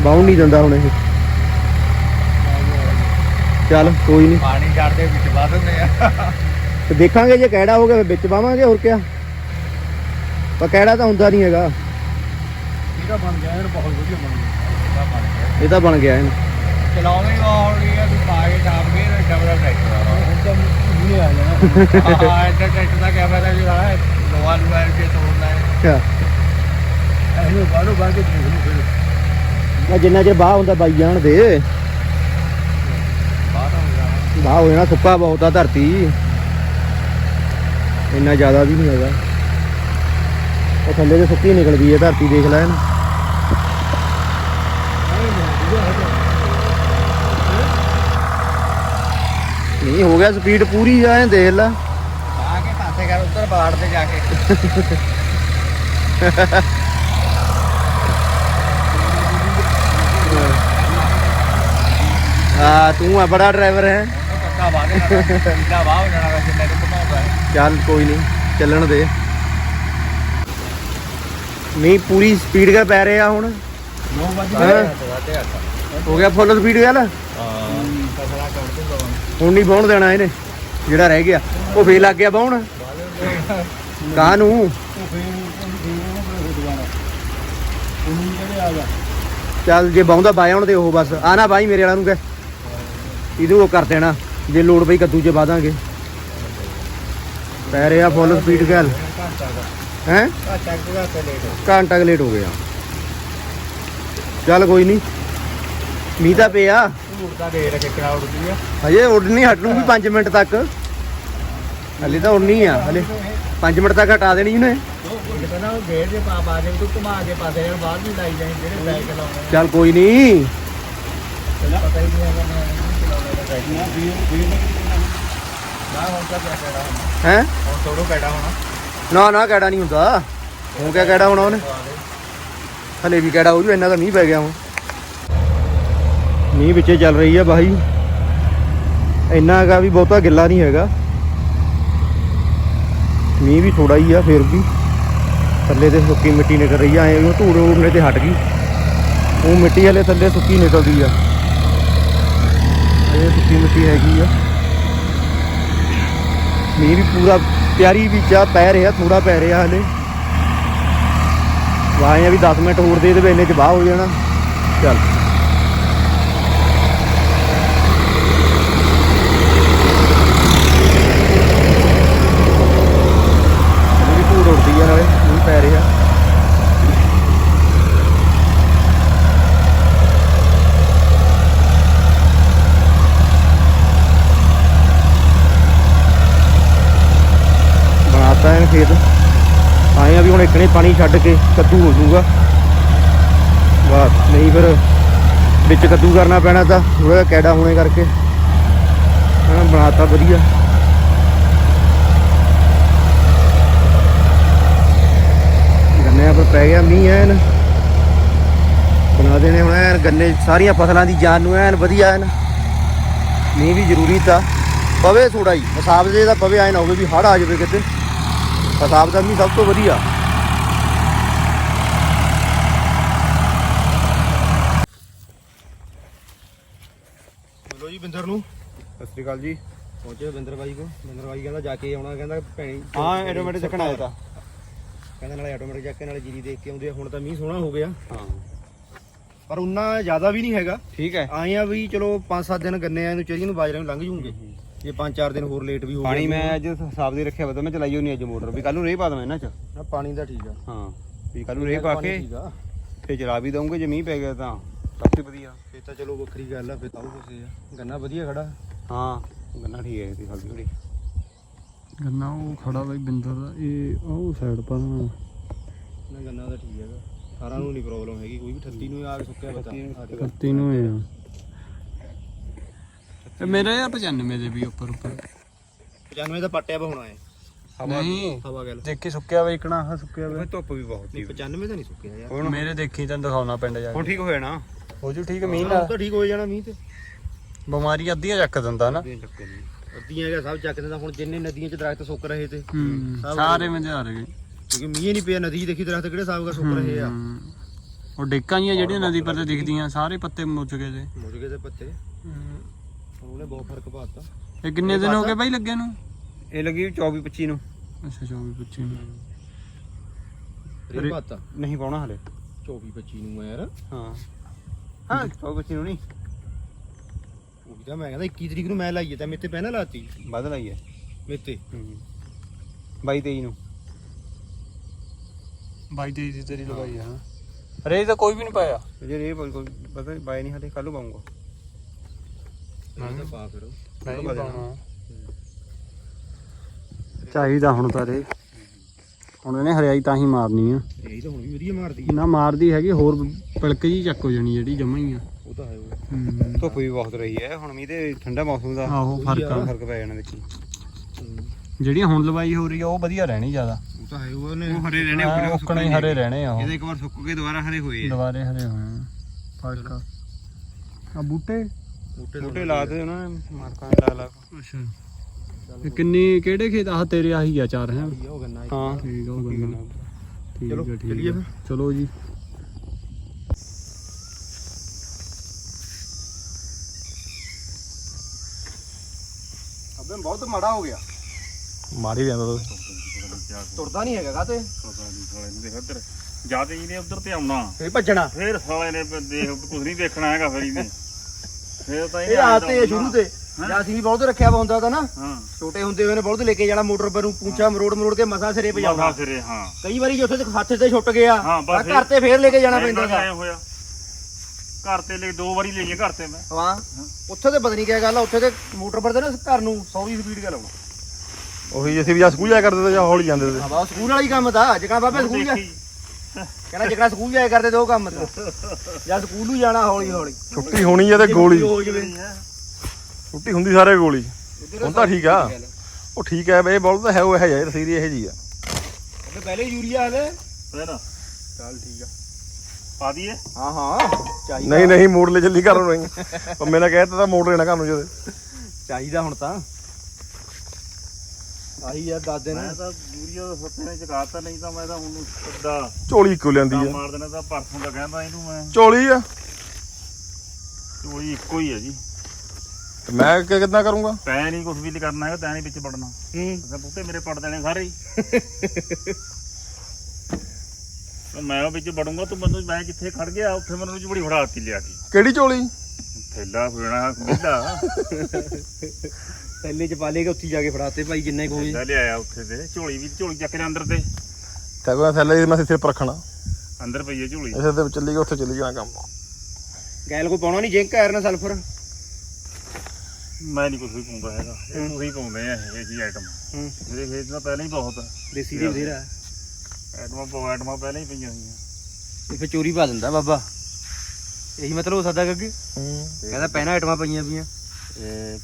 ਬਾਉਣ ਨਹੀਂ ਦਿੰਦਾ ਹੁਣ ਇਹ। ਚੱਲ ਕੋਈ ਨਹੀਂ। ਪਾਣੀ ਛੱਡਦੇ ਵਿੱਚ ਪਾ ਦਿੰਦੇ ਆ। ਤੇ ਦੇਖਾਂਗੇ ਜੇ ਕਿਹੜਾ ਹੋ ਗਿਆ ਵਿੱਚ ਪਾਵਾਂਗੇ ਹੋਰ ਕਿਆ। ਪਰ ਕਿਹੜਾ ਤਾਂ ਹੁੰਦਾ ਨਹੀਂ ਹੈਗਾ। ਇਹਦਾ ਬਣ ਗਿਆ ਇਹਨੂੰ ਬਹੁਤ ਵਧੀਆ ਬਣ ਗਿਆ। ਇਹਦਾ ਬਣ ਗਿਆ। ਇਹ ਤਾਂ ਬਣ ਗਿਆ ਇਹਨੂੰ। ਚਲਾਉਣੀ ਵਾਹ ਰਹੀ ਹੈ ਤੂੰ ਪਾ ਕੇ ਟਾਪ ਕੇ ਨਾ ਡਬਲ ਟਰੈਕਟਰ ਆ ਹੁਣ ਤਾਂ ਮੂਹਰੇ ਆ ਜਾਣਾ। ਹਾਂ ਇਹਦਾ ਟਰੈਕਟਰ ਦਾ ਕਿਆ ਫਾਇਦਾ ਜਿਹੜਾ ਹੈ ਲੋਹਾ ਲੁਆ ਕੇ ਤੋੜਨਾ ਹੈ। ਅੱਛਾ। ਇਹਨੂੰ ਬਾਹਰੋਂ ਬਾਹਰ ਕੇ ਦੇਖ ਲਓ ਫਿਰ। ਮੈਂ ਜਿੰਨਾ ਚਿਰ ਬਾਹ ਹੁੰਦਾ ਬਾਈ ਜਾਣ ਦੇ। ਬਾਹ ਹੋ ਜਾਣਾ ਸੁੱਕਾ ਬਹੁਤ ਆ ਧਰਤੀ। ਇੰਨਾ ਜ਼ਿਆਦਾ ਵੀ ਨਹੀਂ ਹੈਗਾ। ਉਹ ਥੱਲੇ ਤੇ ਸੁੱਕੀ ਨਿਕਲਦੀ ਹੈ ਧਰਤੀ ਦੇਖ ਲੈ ਇਹਨੂੰ। ਨਹੀਂ ਹੋ ਗਿਆ ਸਪੀਡ ਪੂਰੀ ਆ ਇਹ ਦੇਖ ਲੈ। ਆ ਕੇ ਪਾਸੇ ਕਰ ਉੱਤਰ ਬਾੜ ਤੇ ਜਾ ਕੇ। ਆ ਤੂੰ ਆ ਬੜਾ ਡਰਾਈਵਰ ਹੈ। ਪੱਕਾ ਬਾਹਰ ਇੰਨਾ ਬਾਹ ਹੋ ਜਾਣਾ ਵੈਸੇ ਮੈਨੂੰ ਘੁਮਾਉਂਦਾ ਚੱਲ ਕੋਈ ਨਹੀਂ ਚੱਲਣ ਦੇ। ਨਹੀਂ ਪੂਰੀ ਸਪੀਡ ਕਰ ਪੈ ਰਿਹਾ ਹੁਣ। 9 ਵਜੇ ਹੈਂ? ਵਾਦੇ ਆਤਾ ਹੋ ਗਿਆ ਫੁੱਲ ਸਪੀਡ ਗੱਲ? ਹਾਂ ਕਸਰਾ ਕਰ ਦੂੰਗਾ ਹੁਣ ਨਹੀਂ ਬਾਉਣ ਦੇਣਾ ਇਹਨੇ। ਜਿਹੜਾ ਰਹਿ ਗਿਆ, ਉਹ ਫੇਰ ਲੱਗ ਗਿਆ ਬਾਉਣ ਕਾਹ ਨੂੰ? ਚੱਲ ਜੇ ਬਾਉਂਦਾ ਬਾਇਆ ਹੁਣ ਤੇ ਉਹ ਬਸ। ਆ ਨਾ ਬਾਈ ਮੇਰੇ ਵਾਲਾ ਨੂੰ ਕਹਿ। ਇਹਨੂੰ ਉਹ ਕਰ ਦੇਣਾ। ਜੇ ਲੋੜ ਪਈ ਕੱਦੂ ਚ ਪਾ ਦਾਂਗੇ। ਪੈ ਰਿਹਾ ਫੁੱਲ ਸਪੀਡ ਗੱਲ। ਘੰਟਾ ਹੈ? ਘੰਟਾ ਕੁ ਲੇਟ ਹੋ ਗਿਆ। ਚੱਲ ਕੋਈ ਨਹੀਂ। ਮੀਂਹ ਤਾਂ ਪਿਆ। ਉੜਦਾ ਦੇ ਰੱਖੇ ਕਿਹੜਾ ਉੜਦੀ ਆ? ਹਜੇ ਉੱਡਣੀ ਹਟੂਗੀ 5 ਮਿੰਟ ਤੱਕ। ਹਲੇ ਤਾਂ ਉੜਨੀ ਆ ਹਲੇ 5 ਮਿੰਟ ਤੱਕ ਹਟਾ ਦੇਣੀ ਉਹਨੇ। ਉਹ ਕਹਿੰਦਾ ਉਹ ਗੇੜ ਦੇ ਪਾ ਪਾ ਦੇ ਤੂੰ ਘੁਮਾ ਕੇ ਪਾਸੇ ਯਾਰ ਬਾਹਰ ਵੀ ਲਾਈ ਜਾਈ ਜਿਹੜੇ ਸਾਈਕਲ ਆਉਂਦੇ ਚੱਲ ਕੋਈ ਨਹੀਂ ਤੈਨੂੰ ਪਤਾ ਹੀ ਨਹੀਂ ਹੈਗਾ ਮੈਂ ਨਹੀਂ ਚਲਾਉਂਦਾ ਸਾਈਕਲ ਨਾ ਹੁਣ ਤਾਂ ਕਿਆ ਕਹਿਣਾ ਹੈ? ਹੁਣ ਥੋੜੋ ਕਹਿਣਾ ਹੋਣਾ। ਨਾ ਨਾ ਕਿਹੜਾ ਨਹੀਂ ਹੁੰਦਾ। ਹੁਣ ਕਿਆ ਕਿਹੜਾ ਹੋਣਾ ਉਹਨੇ? ਹਲੇ ਵੀ ਕਿਹੜਾ ਹੋ ਜੂ ਇੰਨਾ ਤਾਂ ਮੀਂਹ ਪੈ ਗਿਆ ਹੁਣ। ਮੀਂਹ ਵਿੱਚੇ ਚੱਲ ਰਹੀ ਆ ਬਾਈ। ਇੰਨਾ ਹੈਗਾ ਵੀ ਬਹੁਤਾ ਗਿੱਲਾ ਨਹੀਂ ਹੈਗਾ। ਮੀਂਹ ਵੀ ਥੋੜਾ ਹੀ ਆ ਫਿਰ ਵੀ। ਥੱਲੇ ਤੇ ਸੁੱਕੀ ਮਿੱਟੀ ਨਿਕਲ ਰਹੀ ਆ, ਐ ਉਹ ਧੂੜ ਉੜਨੇ ਤੇ ਹਟ ਗਈ। ਉਹ ਮਿੱਟੀ ਹਲੇ ਥੱਲੇ ਸੁੱਕੀ ਨਿਕਲਦੀ ਆ। ਇਹ ਸੁੱਕੀ ਮਿੱਟੀ ਹੈਗੀ ਆ। ਮੀਂਹ ਵੀ ਪੂਰਾ ਪਿਆਰੀ ਵਿੱਚ ਆ, ਪੈ ਰਿਹਾ ਥੋੜਾ ਪੈ ਰਿਹਾ ਹਲੇ। ਵਾਏ ਆ ਵੀ 10 ਮਿੰਟ ਹੋਰ ਦੇ ਦੇਵੇ, ਇੰਨੇ ਚ ਬਾਹ ਹੋ ਜਾਣਾ। ਚੱਲ ਵੀ ਹੁਣ ਇੱਕਣੇ ਪਾਣੀ ਛੱਡ ਕੇ ਕੱਦੂ ਹੋ ਜਾਊਗਾ। ਬਸ ਨਹੀਂ ਫਿਰ ਵਿੱਚ ਕੱਦੂ ਕਰਨਾ ਪੈਣਾ ਤਾਂ ਥੋੜਾ ਜਿਹਾ ਕੈੜਾ ਹੋਣੇ ਕਰਕੇ। ਹਾਂ, ਬਣਾਤਾ ਵਧੀਆ। ਗੰਨਿਆਂ ਪਰ ਪੈ ਗਿਆ ਮੀਂਹ ਐਨ। ਬਣਾ ਦੇਣੇ ਹੁਣ ਐਨ ਗੰਨੇ, ਸਾਰੀਆਂ ਫਸਲਾਂ ਦੀ ਜਾਨ ਨੂੰ ਐਨ ਵਧੀਆ ਐਨ। ਮੀਂਹ ਵੀ ਜ਼ਰੂਰੀ ਤਾਂ। ਪਵੇ ਥੋੜਾ ਹੀ ਹਿਸਾਬ ਜੇ ਦਾ ਪਵੇ, ਐ ਨਾ ਹੋਵੇ ਵੀ ਹੜ ਆ ਜਾਵੇ ਕਿਤੇ। ਹਿਸਾਬ ਦਾ ਮੀਂਹ ਸਭ ਤੋਂ ਵਧੀਆ ਬੋਲੋ ਜੀ ਬਿੰਦਰ ਨੂੰ। ਸਤਿ ਸ੍ਰੀ ਅਕਾਲ ਜੀ। ਪਹੁੰਚੇ ਬਿੰਦਰ ਬਾਈ ਕੋ ਬਿੰਦਰ ਬਾਈ ਕਹਿੰਦਾ ਜਾ ਕੇ ਆਉਣਾ ਕਹਿੰਦਾ ਭੈਣੀ ਹਾਂ ਆਟੋਮੈਟਿਕ ਚੱਕਣ ਆਇਆ ਤਾਂ। ਕਹਿੰਦਾ ਨਾਲੇ ਆਟੋਮੈਟਿਕ ਜਾ ਕੇ ਨਾਲੇ ਜੀਰੀ ਦੇਖ ਕੇ ਆਉਂਦੇ ਆ। ਹੁਣ ਤਾਂ ਮੀਂਹ ਸੋਹਣਾ ਹੋ ਗਿਆ। ਹਾਂ। ਪਰ ਉਨਾ ਜ਼ਿਆਦਾ ਵੀ ਨਹੀਂ ਹੈਗਾ। ਠੀਕ ਹੈ। ਆਏ ਆ ਵੀ ਚਲੋ 5-7 ਦਿਨ ਗੰਨੇ ਆ ਨੂੰ ਚਰੀ ਨੂੰ ਬਾਜਰੇ ਨੂੰ ਲੰਘ ਜੂਗੇ। ਜੇ 5-4 ਦਿਨ ਹੋਰ ਲੇਟ ਵੀ ਹੋ ਪਾਣੀ ਮੈਂ ਅੱਜ ਹਿਸਾਬ ਦੇ ਰੱਖਿਆ ਵਾ ਤਾਂ ਮੈਂ ਚਲਾਈ ਹੋਣੀ ਅੱਜ ਮੋਟਰ। ਵੀ ਕੱਲ ਨੂੰ ਰੇਹ ਪਾ ਦਵਾਂ ਇਹਨਾਂ ਚ। ਨਾ ਪਾਣੀ ਦਾ ਠੀਕ ਆ। ਹਾਂ। ਵੀ ਕੱਲ ਨੂੰ ਰੇਹ ਪਾ ਕੇ ਠੀਕ ਆ। ਫੇਰ ਚਲਾ ਵੀ ਦਊਂਗੇ ਜੇ ਮੀਂਹ ਪੈ ਗਿਆ ਤਾਂ। ਸਭ ਤੋਂ ਵਧੀਆ। ਫੇਰ ਤਾਂ ਚਲੋ ਵੱਖਰੀ ਗੱਲ ਆ ਫੇਰ ਤਾਂ ਉਹ ਕੁਛ ਆ। ਗੰਨਾ ਵਧੀਆ ਖੜਾ। ਹਾਂ ਗੰਨਾ ਠੀਕ ਹੈ ਇਹਦੀ ਹਲਦੀ ਥੋੜੀ ਗੰਨਾ ਉਹ ਖੜਾ ਬਾਈ ਬਿੰਦਰ ਦਾ ਇਹ ਉਹ ਸਾਈਡ ਪਰ ਨਾ ਗੰਨਾ ਤਾਂ ਠੀਕ ਹੈਗਾ। 18 ਨੂੰ ਨਹੀਂ ਪ੍ਰੋਬਲਮ ਹੈਗੀ ਕੋਈ ਵੀ 38 ਨੂੰ ਆ ਕੇ ਸੁੱਕਿਆ ਪਤਾ ਕੱਤੀ ਨੂੰ ਹੈ ਤੇ ਮੇਰਾ ਯਾਰ 95 ਦੇ ਵੀ ਉੱਪਰ ਉੱਪਰ। 95 ਦਾ ਪੱਟਿਆ ਵਾ ਹੋਣਾ ਹੈ ਨਹੀਂ। ਹਵਾ ਗੱਲ। ਦੇਖੀ ਸੁੱਕਿਆ ਵਾ ਇਕਣਾ ਆਹ ਸੁੱਕਿਆ ਵਾ। ਧੁੱਪ ਵੀ ਬਹੁਤ ਨਹੀਂ 95 ਤਾਂ ਨਹੀਂ ਸੁੱਕਿਆ ਯਾਰ। ਹੁਣ ਮੇਰੇ ਦੇਖੀ ਤੈਨੂੰ ਦਿਖਾਉਣਾ ਪਿੰਡ ਜਾ ਹੁਣ ਕੇ। ਠੀਕ ਹੋਇਆ ਨਾ ਹੋ ਜੂ ਠੀਕ ਮੀਂਹ ਨਾਲ? ਤਾਂ ਠੀਕ ਹੋ ਜਾਣਾ ਮੀਂਹ ਤੇ। ਬਿਮਾਰੀ ਅੱਧੀਆਂ ਚੱਕ ਦਿੰਦਾ ਨਾ। ਚੱਕੇ ਅੱਧੀਆਂ ਹੈਗਾ ਸਭ ਚੱਕ ਦਿੰਦਾ ਹੁਣ ਜਿੰਨੇ ਨਦੀਆਂ 'ਚ ਦਰਖਤ ਸੁੱਕ ਰਹੇ ਤੇ। ਸਾਰੇ ਮਝਾਰ ਗਏ ਕਿਉਂਕਿ ਮੀਂਹ ਨਹੀਂ ਪਿਆ ਨਦੀ 'ਚ ਦੇਖੀ ਦਰਖਤ ਕਿਹੜੇ ਹਿਸਾਬ ਦਾ ਸੁੱਕ ਰਹੇ ਆ। ਉਹ ਡੇਕਾਂ ਜੀਆਂ ਜਿਹੜੀਆਂ ਨਦੀ ਪਰ ਤੇ ਦਿਖਦੀਆਂ ਸਾਰੇ ਪੱਤੇ ਮੁੱਚ ਗਏ ਤੇ ਮੁੜ ਗਏ ਤੇ ਪੱਤੇ। ਉਹਨੇ ਬਹੁਤ ਫ਼ਰਕ ਪਾਤਾ। ਇਹ ਕਿੰਨੇ ਦਿਨ ਹੋ ਗਏ ਬਾਈ ਲੱਗੇ ਨੂੰ? ਇਹ ਲੱਗੀ 24 25 ਨੂੰ। ਅੱਛਾ 24 25 ਨੂੰ। ਰੇ ਪਾਤਾ। ਨਹੀਂ ਪਾਉਣਾ ਹਲੇ। 24 25 ਨੂੰ ਯਾਰ। ਹਾਂ। ਹਾਂ। 24 25 ਨੂੰ ਨਹੀਂ ਉਹ ਤਾਂ ਮੈਂ ਕਹਿੰਦਾ 21 ਤਰੀਕ ਨੂੰ ਮੈਂ ਲਾਈਏ ਤਾਂ ਮੇਤੇ ਪਹਿਲਾਂ ਲਾਤੀ ਵੱਧ ਲਾਈ ਹੈ। ਮੇਤੇ 22 23 ਨੂੰ। 22 ਦੀ ਦੀ ਤੇਰੀ ਲਗਾਈ ਹਾਂ। ਰੇ ਤਾਂ ਕੋਈ ਵੀ ਨਹੀਂ ਪਾਇਆ। ਜੇ ਇਹ ਕੋਈ ਪਤਾ ਬਾਈ ਨਹੀਂ ਹਲੇ ਕੱਲ ਨੂੰ ਪਾਉਂਗਾ ਇਹ ਤਾਂ ਪਾ ਫਿਰ। ਨਹੀਂ ਪਾਉਣਾ। ਚਾਹੀਦਾ ਹੁਣ ਤਾਂ ਰੇ ਹੁਣ ਇਹਨੇ ਹਰਿਆਈ ਤਾਂ ਹੀ ਮਾਰਨੀ ਆ। ਇਹ ਤਾਂ ਹੁਣ ਵੀ ਵਧੀਆ ਮਾਰਦੀ ਨਾ ਮਾਰਦੀ ਹੈਗੀ ਹੋਰ ਪਿਲਕ ਜੀ ਚੱਕ ਹੋ ਜਾਣੀ ਜਿਹੜੀ ਜਮਾ ਹੀ ਆ। ਉਹ ਤਾਂ ਹੈ ਉਹ। ਹੂੰ। ਧੁੱਪ ਵੀ ਬਹੁਤ ਰਹੀ ਹੈ ਹੁਣ ਮੀਂਹ ਤੇ ਠੰਡਾ ਮੌਸਮ ਦਾ ਆਹੋ ਫ਼ਰਕ ਆ। ਫ਼ਰਕ ਪੈ ਜਾਣਾ ਦੇਖੀ। ਜਿਹੜੀਆਂ ਹੁਣ ਲਵਾਈ ਹੋ ਰਹੀ ਆ ਉਹ ਵਧੀਆ ਰਹਿਣੀ ਜ਼ਿਆਦਾ। ਉਹ ਤਾਂ ਹੈ ਉਹ ਉਹਨੇ ਉਹ ਹਰੇ ਰਹਿਣੇ ਹਾਂ, ਉੱਕਣੇ ਹੀ ਹਰੇ ਰਹਿਣੇ ਆ ਉਹ। ਇਹਦੇ ਇੱਕ ਵਾਰ ਸੁੱਕ ਕੇ ਦੁਬਾਰਾ ਹਰੇ ਹੋਏ ਆ। ਦੁਬਾਰੇ ਹਰੇ ਹੋਏ ਆ। ਫ਼ਰਕ ਆ। ਆ ਬੂਟੇ? ਬੂਟੇ ਬੂਟੇ ਲਾ ਦੇ ਉਹਨਾਂ ਨੇ ਮਾਰਕਾਂ ਲਾ ਲਾ। ਕੇ। ਅੱਛਾ ਕਿੰਨੀ ਕਿਹੜੇ ਖੇਤ ਆ? ਤੇਰੇ ਆਹੀ ਆ ਚਾਰ ਹੈ। ਗੰਨਾ ਹਾਂ। ਠੀਕ ਆ ਉਹ ਗੰਨਾ? ਚਲੋ, ਚੱਲੀਏ ਫਿਰ। ਜੀ। ਅਬੇ ਬਹੁਤ ਮਾੜਾ ਹੋ ਗਿਆ। ਮਾਰੀ ਜਾਂਦਾ ਤੁਰਦਾ ਨਹੀਂ ਹੈਗਾ ਕਾਤੇ? ਜਿਆਦੇ ਜੀ ਨੇ ਉਧਰ ਤੇ ਆਉਣਾ ਫੇਰ ਭੱਜਣਾ। ਫੇਰ ਸਾਲੇ ਨੇ ਦੇਖ ਕੁਝ ਨਹੀਂ ਦੇਖਣਾ ਹੈਗਾ ਫਿਰ ਇਹਨੇ। ਫੇਰ ਤਾਂ ਇਹ ਆਤੇ ਆ ਸ਼ੁਰੂ ਤੇ। ਜਾਂ ਅਸੀਂ ਵੀ ਬਹੁਤ ਰੱਖਿਆ ਵਾ ਹੁੰਦਾ ਤਾਂ ਨਾ। ਹਾਂ। ਛੋਟੇ ਹੁੰਦੇ ਹੋਏ ਨੇ ਬਹੁਤ ਲੈ ਕੇ ਜਾਣਾ ਮੋਟਰ ਪਰ ਨੂੰ ਪੂੰਛਾ ਮਰੋੜ ਮਰੋੜ ਕੇ ਮਸਾ ਸਿਰੇ ਮਸਾ ਪਜਾਉਣਾ ਸਿਰੇ ਹਾਂ। ਕਈ ਵਾਰੀ ਜੇ ਉੱਥੇ ਤੇ ਹੱਥ ਤੇ ਛੁੱਟ ਗਿਆ ਹਾਂ, ਬਸ ਤਾਂ ਘਰ ਤੇ ਫੇਰ ਲੈ ਕੇ ਜਾਣਾ ਪੈਂਦਾ ਸੀ ਹੋਇਆ। ਘਰ ਤੇ ਲੈ ਦੋ ਵਾਰੀ ਲਈਏ ਘਰ ਤੇ ਮੈਂ। ਹਾਂ। ਉੱਥੇ ਤੇ ਪਤਾ ਨਹੀਂ ਕਿਆ ਗੱਲ ਆ ਉੱਥੇ ਤੇ ਮੋਟਰ ਪਰ ਤੇ ਨਾ ਘਰ ਨੂੰ 100 ਦੀ ਸਪੀਡ ਕੇ ਲਾਉਣਾ। ਉਹੀ ਜਿਵੇਂ ਵੀ ਜਾਂ ਸਕੂਲ ਜਾਇਆ ਕਰਦੇ ਤੇ ਜਾਂ ਹੌਲੀ ਜਾਂਦੇ ਤੇ। ਹਾਂ ਬਾ ਸਕੂਲ ਵਾਲਾ ਹੀ ਕੰਮ ਤਾਂ ਜਿਕਾ ਬਾਬੇ ਸਕੂਲ ਜਾ ਦੇਖੀ। ਕਹਿੰਦਾ ਜਿਕਾ ਸਕੂਲ ਜਾਇਆ ਕਰਦੇ ਤੇ ਉਹ ਕੰਮ ਤਾਂ। ਜਾਂ ਸਕੂਲ ਨੂੰ ਜਾਣਾ ਹੌਲੀ ਹੌਲੀ ਛੁੱਟੀ ਹੋਣੀ ਹੈ ਤੇ ਗੋਲੀ। ਹੋ ਜਵੇ। ਛੁੱਟੀ ਹੁੰਦੀ ਸਾਰੇ ਗੋਲੀ। ਹੁਣ ਤਾਂ ਠੀਕ ਆ। ਉਹ ਠੀਕ ਹੈ ਬਈ ਬੋਲ ਤਾਂ ਹੈ ਉਹ ਇਹ ਜਾਏ ਤਸਵੀਰ ਇਹ ਜੀ ਆ। ਤੇ ਪਹਿਲੇ ਯੂਰੀਆ ਹਲੇ ਫੇਰ? ਚੱਲ ਠੀਕ ਆ। ਪਾ ਦਈਏ? ਹਾਂ ਹਾਂ ਚਾਹੀਦਾ। ਨਹੀਂ ਨਹੀਂ ਮੋੜ ਲੈ ਚੱਲੀ ਘਰ ਨੂੰ ਨਹੀਂ ਉਹ ਮੈਨਾਂ ਕਹਿਤਾ ਤਾਂ ਮੋੜ ਲੈਣਾ ਘਰ ਨੂੰ ਜਦੇ। ਚਾਹੀਦਾ ਹੁਣ ਤਾਂ। ਆਹੀ ਯਾਰ ਦਾਦੇ ਨੇ ਮੈਂ ਤਾਂ ਯੂਰੀਆ ਦਾ ਸੱਤੇ ਨੇ ਚਕਾਤਾ ਨਹੀਂ ਤਾਂ ਮੈਂ ਤਾਂ ਹੁਣ ਸਿੱਧਾ ਝੋਲੀ ਇੱਕੋ ਲਿਆਂਦੀ ਕੰਮ ਆ ਮਾਰ ਦੇਣਾ ਤਾਂ ਪਰਸੋਂ ਦਾ ਕਹਿੰਦਾ ਇਹਨੂੰ ਮੈਂ। ਝੋਲੀ ਆ। ਕੋਈ ਇੱਕੋ ਹੀ ਹੈ ਜੀ। ਤੇ ਮੈਂ ਕਿ ਕਿੱਦਾਂ ਕਰੂੰਗਾ? ਤੈਂ ਨਹੀਂ ਕੁਝ ਵੀ ਕਰਨਾ ਹੈਗਾ ਤੈਂ ਨਹੀਂ ਵਿੱਚ ਵੜਨਾ। ਹੂੰ। ਤੇ ਬੂਟੇ ਮੇਰੇ ਪੜ ਦੇਣੇ ਸਾਰੇ ਹੀ। ਤੇ ਮੈਂ ਉਹ ਵਿੱਚ ਵੜੂੰਗਾ ਤੂੰ ਮੈਨੂੰ ਮੈਂ ਜਿੱਥੇ ਖੜ ਗਿਆ ਉੱਥੇ ਮੈਨੂੰ ਚੁਬੜੀ ਫੜਾਤੀ ਲਿਆ ਕੇ। ਕਿਹੜੀ ਝੋਲੀ? ਥੈਲਾ ਫੜਨਾ ਖੁੱਲਾ ਪਹਿਲੇ ਚ ਪਾ ਲੇਗਾ ਉੱਥੇ ਜਾ ਕੇ ਫੜਾਤੇ ਭਾਈ ਜਿੰਨੇ ਕੋਈ ਥੈਲਾ ਲਿਆਇਆ ਉੱਥੇ ਤੇ ਝੋਲੀ ਵੀ ਝੋਲੀ ਚੱਕ ਲਿਆ ਅੰਦਰ ਤੇ। ਤੇ ਕੋਈ ਥੱਲੇ ਮੈਂ ਸਿਰ ਪਰ ਰੱਖਣਾ। ਅੰਦਰ ਪਈ ਹੈ ਝੋਲੀ। ਇਸੇ ਤੇ ਚੱਲੀ ਗਿਆ ਉੱਥੇ ਚੱਲੀ ਜਾਣਾ ਕੰਮ। ਗੈਲ ਕੋ ਪਾਉਣਾ ਨਹੀਂ ਜਿੰਕ ਆਇਰਨ ਸਲਫਰ ਮੈਂ ਨਹੀਂ ਕੁਝ ਵੀ ਪਾਉਂਦਾ ਹੈਗਾ। ਇਹ ਤੁਸੀਂ ਪਾਉਂਦੇ ਆ ਇਹ ਜੀ ਆਈਟਮ ਹੂੰ। ਮੇਰੇ ਖੇਤ ਦਾ ਪਹਿਲਾਂ ਹੀ ਬਹੁਤ ਆ। ਦੇਸੀ ਦੀ ਬਥੇਰਾ। ਐਟਮਾਂ ਪੋ ਐਟਮਾਂ ਪਹਿਲਾਂ ਹੀ ਪਈਆਂ ਹੋਈਆਂ। ਇਹ ਫਿਰ ਚੋਰੀ ਪਾ ਦਿੰਦਾ ਬਾਬਾ। ਇਹੀ ਮਤਲਬ ਹੋ ਸਕਦਾ ਗੱਗੇ। ਹੂੰ। ਕਹਿੰਦਾ ਪਹਿਲਾਂ ਆਈਟਮਾਂ ਪਈਆਂ ਪਈਆਂ। ਇਹ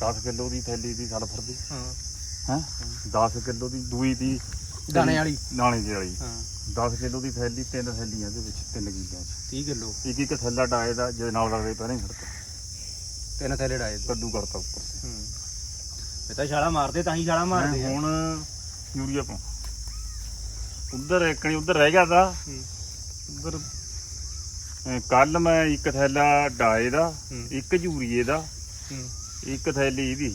10 ਕਿਲੋ ਦੀ ਥੈਲੀ ਦੀ ਸਲਫਰ ਦੀ ਹਾਂ। ਹੈ? 10 ਕਿਲੋ ਦੀ ਦੂਈ ਦੀ ਦਾਣੇ ਵਾਲੀ। ਦਾਣੇ ਦੀ ਵਾਲੀ। ਹਾਂ। 10 ਕਿਲੋ ਦੀ ਥੈਲੀ ਤਿੰਨ ਥੈਲੀਆਂ ਦੇ ਵਿੱਚ ਤਿੰਨ ਕਿੱਲਿਆਂ 'ਚ। 30 ਕਿਲੋ। ਇੱਕ ਇੱਕ ਥੈਲਾ ਡਾਏ ਦਾ ਜੇ ਨਾਲ ਰਗੜੇ ਪਹਿਲਾਂ ਹੀ ਖੜਤਾ ਤਿੰਨ ਥੈਲੇ ਡਾਏ ਕੱਦੂ ਕਰਤਾ ਉੱਪਰ। ਹੂੰ। ਇਹ ਤਾਂ ਛਾਲਾ ਮਾਰਦੇ ਤਾਂ ਹੀ ਛਾਲਾ ਮਾਰਦੇ ਆ। ਹੁਣ ਯੂਰੀਆ ਪਾ ਉਧਰ ਇੱਕਣੀ ਉਧਰ ਰਹਿ ਗਿਆ ਤਾ। ਹੂੰ। ਉਧਰ ਕੱਲ ਮੈਂ ਇੱਕ ਥੈਲਾ ਡਾਏ ਦਾ ਹੂੰ। ਇੱਕ ਯੂਰੀਏ ਦਾ ਹੂੰ। ਇੱਕ ਥੈਲੀ ਇਹਦੀ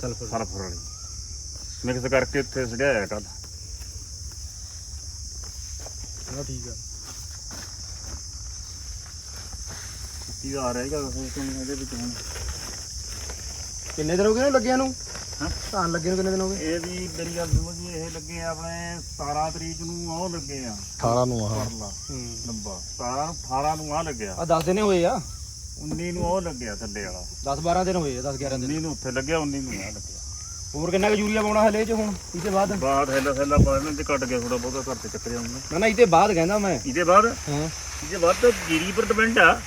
ਸਲਫਰ। ਸਲਫਰ ਵਾਲੀ। ਮਿਕਸ ਕਰਕੇ ਉੱਥੇ ਸੜਿਆਇਆ ਕੱਲ। ਹਾਂ ਠੀਕ ਆ। ਕੀ ਆ ਰਹੇਗਾ ਤੁਹਾਨੂੰ ਇਹਦੇ ਵਿੱਚ ਹੁਣ? ਕਿੰਨੇ ਦਿਨ ਹੋ ਗਏ ਨੇ ਲੱਗਿਆ ਨੂੰ? ਹਾਂ? ਧਾਨ ਲੱਗੇ ਨੂੰ ਕਿੰਨੇ ਦਿਨ ਹੋ ਗਏ? ਇਹ ਵੀ ਮੇਰੀ ਗੱਲ ਸੁਣੋ ਜੀ ਇਹ ਲੱਗੇ ਆ ਆਪਣੇ 17 ਤਰੀਕ ਨੂੰ ਉਹ ਲੱਗੇ ਆ। 18 ਨੂੰ ਆਹ। ਪਰਲਾ ਹੂੰ। ਲੰਬਾ। 17 ਨੂੰ 18 ਨੂੰ ਆ ਲੱਗਿਆ। ਆ 10 ਦਿਨ ਹੋਏ ਆ। 19 ਨੂੰ ਉਹ ਲੱਗਿਆ ਥੱਲੇ ਵਾਲਾ। 10 12 ਦਿਨ ਹੋਏ ਆ 10 11 ਦਿਨ। 19 ਨੂੰ ਉੱਥੇ ਲੱਗਿਆ 19 ਨੂੰ ਆ ਲੱਗਿਆ। ਹੋਰ ਕਿੰਨਾ ਕੁ ਯੂਰੀਆ ਪਾਉਣਾ ਹਲੇ ਚ ਹੁਣ ਇਹਦੇ ਬਾਅਦ? ਬਾਅਦ ਹੈਲਾ ਹੈਲਾ ਪਾ ਲੈਣ ਤੇ ਕੱਟ ਗਿਆ ਥੋੜਾ ਬਹੁਤਾ ਘਰ ਤੇ ਚੱਕਰ ਆਉਂਦਾ ਨਾ ਨਾ ਇਹਦੇ ਬਾਅਦ ਕਹਿੰਦਾ ਮੈਂ। ਇਹਦੇ ਬਾਅਦ? ਹਾਂ। ਇਹਦੇ ਬਾਅਦ ਤਾਂ ਜੀਰੀ ਪਰ ਡਿਪੈਂਡ ਆ।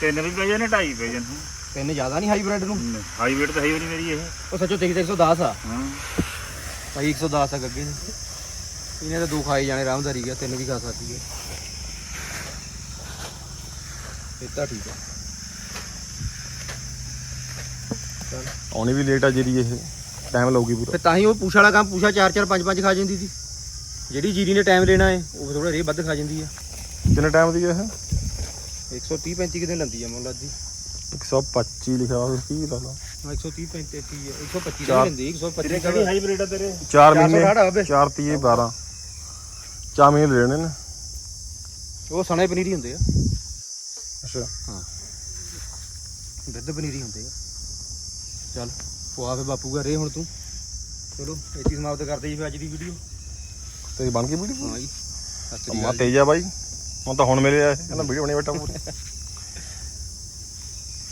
ਤਿੰਨ ਵੀ ਪੈ ਜਾਣੇ ਢਾਈ ਪੈ ਜਾਣੇ। ਤਿੰਨ ਜ਼ਿਆਦਾ ਨਹੀਂ ਹਾਈਬ੍ਰਿਡ ਨੂੰ? ਹਾਈ ਵੇਟ ਤਾਂ ਹੈ ਹੀ ਨਹੀਂ ਮੇਰੀ ਇਹ। ਉਹ ਸੱਚੋ ਦੇਖਦੇ 110 ਆ। ਹਾਂ। ਭਾਈ 110 ਆ ਗੱਗੇ ਨੇ ਇਹਨੇ ਤਾਂ ਦੋ ਖਾਈ ਜਾਣੇ ਆਰਾਮਦਾਰੀ ਗਿਆ ਤਿੰਨ ਵੀ ਖਾ ਸਕਦੀ ਹੈ। ਇਹ ਤਾਂ ਠੀਕ ਆ। ਆਉਣੀ ਵੀ ਲੇਟ ਆ ਜਿਹੜੀ ਇਹ। ਟਾਈਮ ਲਾਊਗੀ ਪੂਰਾ। ਫਿਰ ਤਾਂ ਹੀ ਉਹ ਪੂਛ ਵਾਲਾ ਕੰਮ ਪੂਛਾ 4 4 5 5 ਖਾ ਜਾਂਦੀ ਸੀ। ਜਿਹੜੀ ਜੀਰੀ ਨੇ ਟਾਈਮ ਲੈਣਾ ਹੈ ਉਹ ਥੋੜਾ ਰੇ ਵੱਧ ਖਾ ਜਾਂਦੀ ਆ ਕਿੰਨੇ ਟਾਈਮ ਦੀ ਹੈ 130 35 ਕਿਤੇ ਲੰਦੀ ਆ ਮੁੱਲ ਇਹ 125 ਲਿਖਿਆ ਹੋਇਆ ਕੀ ਲਾ ਲਾ 130 35 ਹੈ 125 ਦੀ ਲੈਂਦੀ 125 ਤੇਰੇ ਕਿਹੜੀ ਹਾਈਬ੍ਰਿਡ ਆ ਤੇਰੇ? 4 ਮਹੀਨੇ 460 ਆ ਬੇ 4 ਤੀਏ 12 ਚਾਰ ਮਹੀਨੇ ਲੈਣੇ ਨੇ। ਉਹ ਸਣੇ ਪਨੀਰੀ ਹੁੰਦੇ ਆ। ਅੱਛਾ। ਦੁੱਧ ਪਨੀਰੀ ਹੁੰਦੇ ਆ। ਚੱਲ ਫੇ ਬਾਪੂ ਘਰੇ ਹੁਣ ਤੂੰ। ਚਲੋ ਇੱਥੇ ਹੀ ਸਮਾਪਤ ਕਰਦੇ ਜੀ ਫਿਰ ਅੱਜ ਦੀ ਵੀਡੀਓ ਤੇਰੀ ਬਣ ਗਈ ਵੀਡੀਓ ਹਾਂ ਜੀ। ਸਤਿ ਸ੍ਰੀ ਅਕਾਲ ਜੀ। ਤੇਜ ਬਾਈ। ਹੁਣ ਤਾਂ ਹੁਣ ਮਿਲਿਆ ਇਹ ਕਹਿੰਦਾ ਵੀਡੀਓ ਬਣੀ ਬੈਠਾ ਪੂਰੀ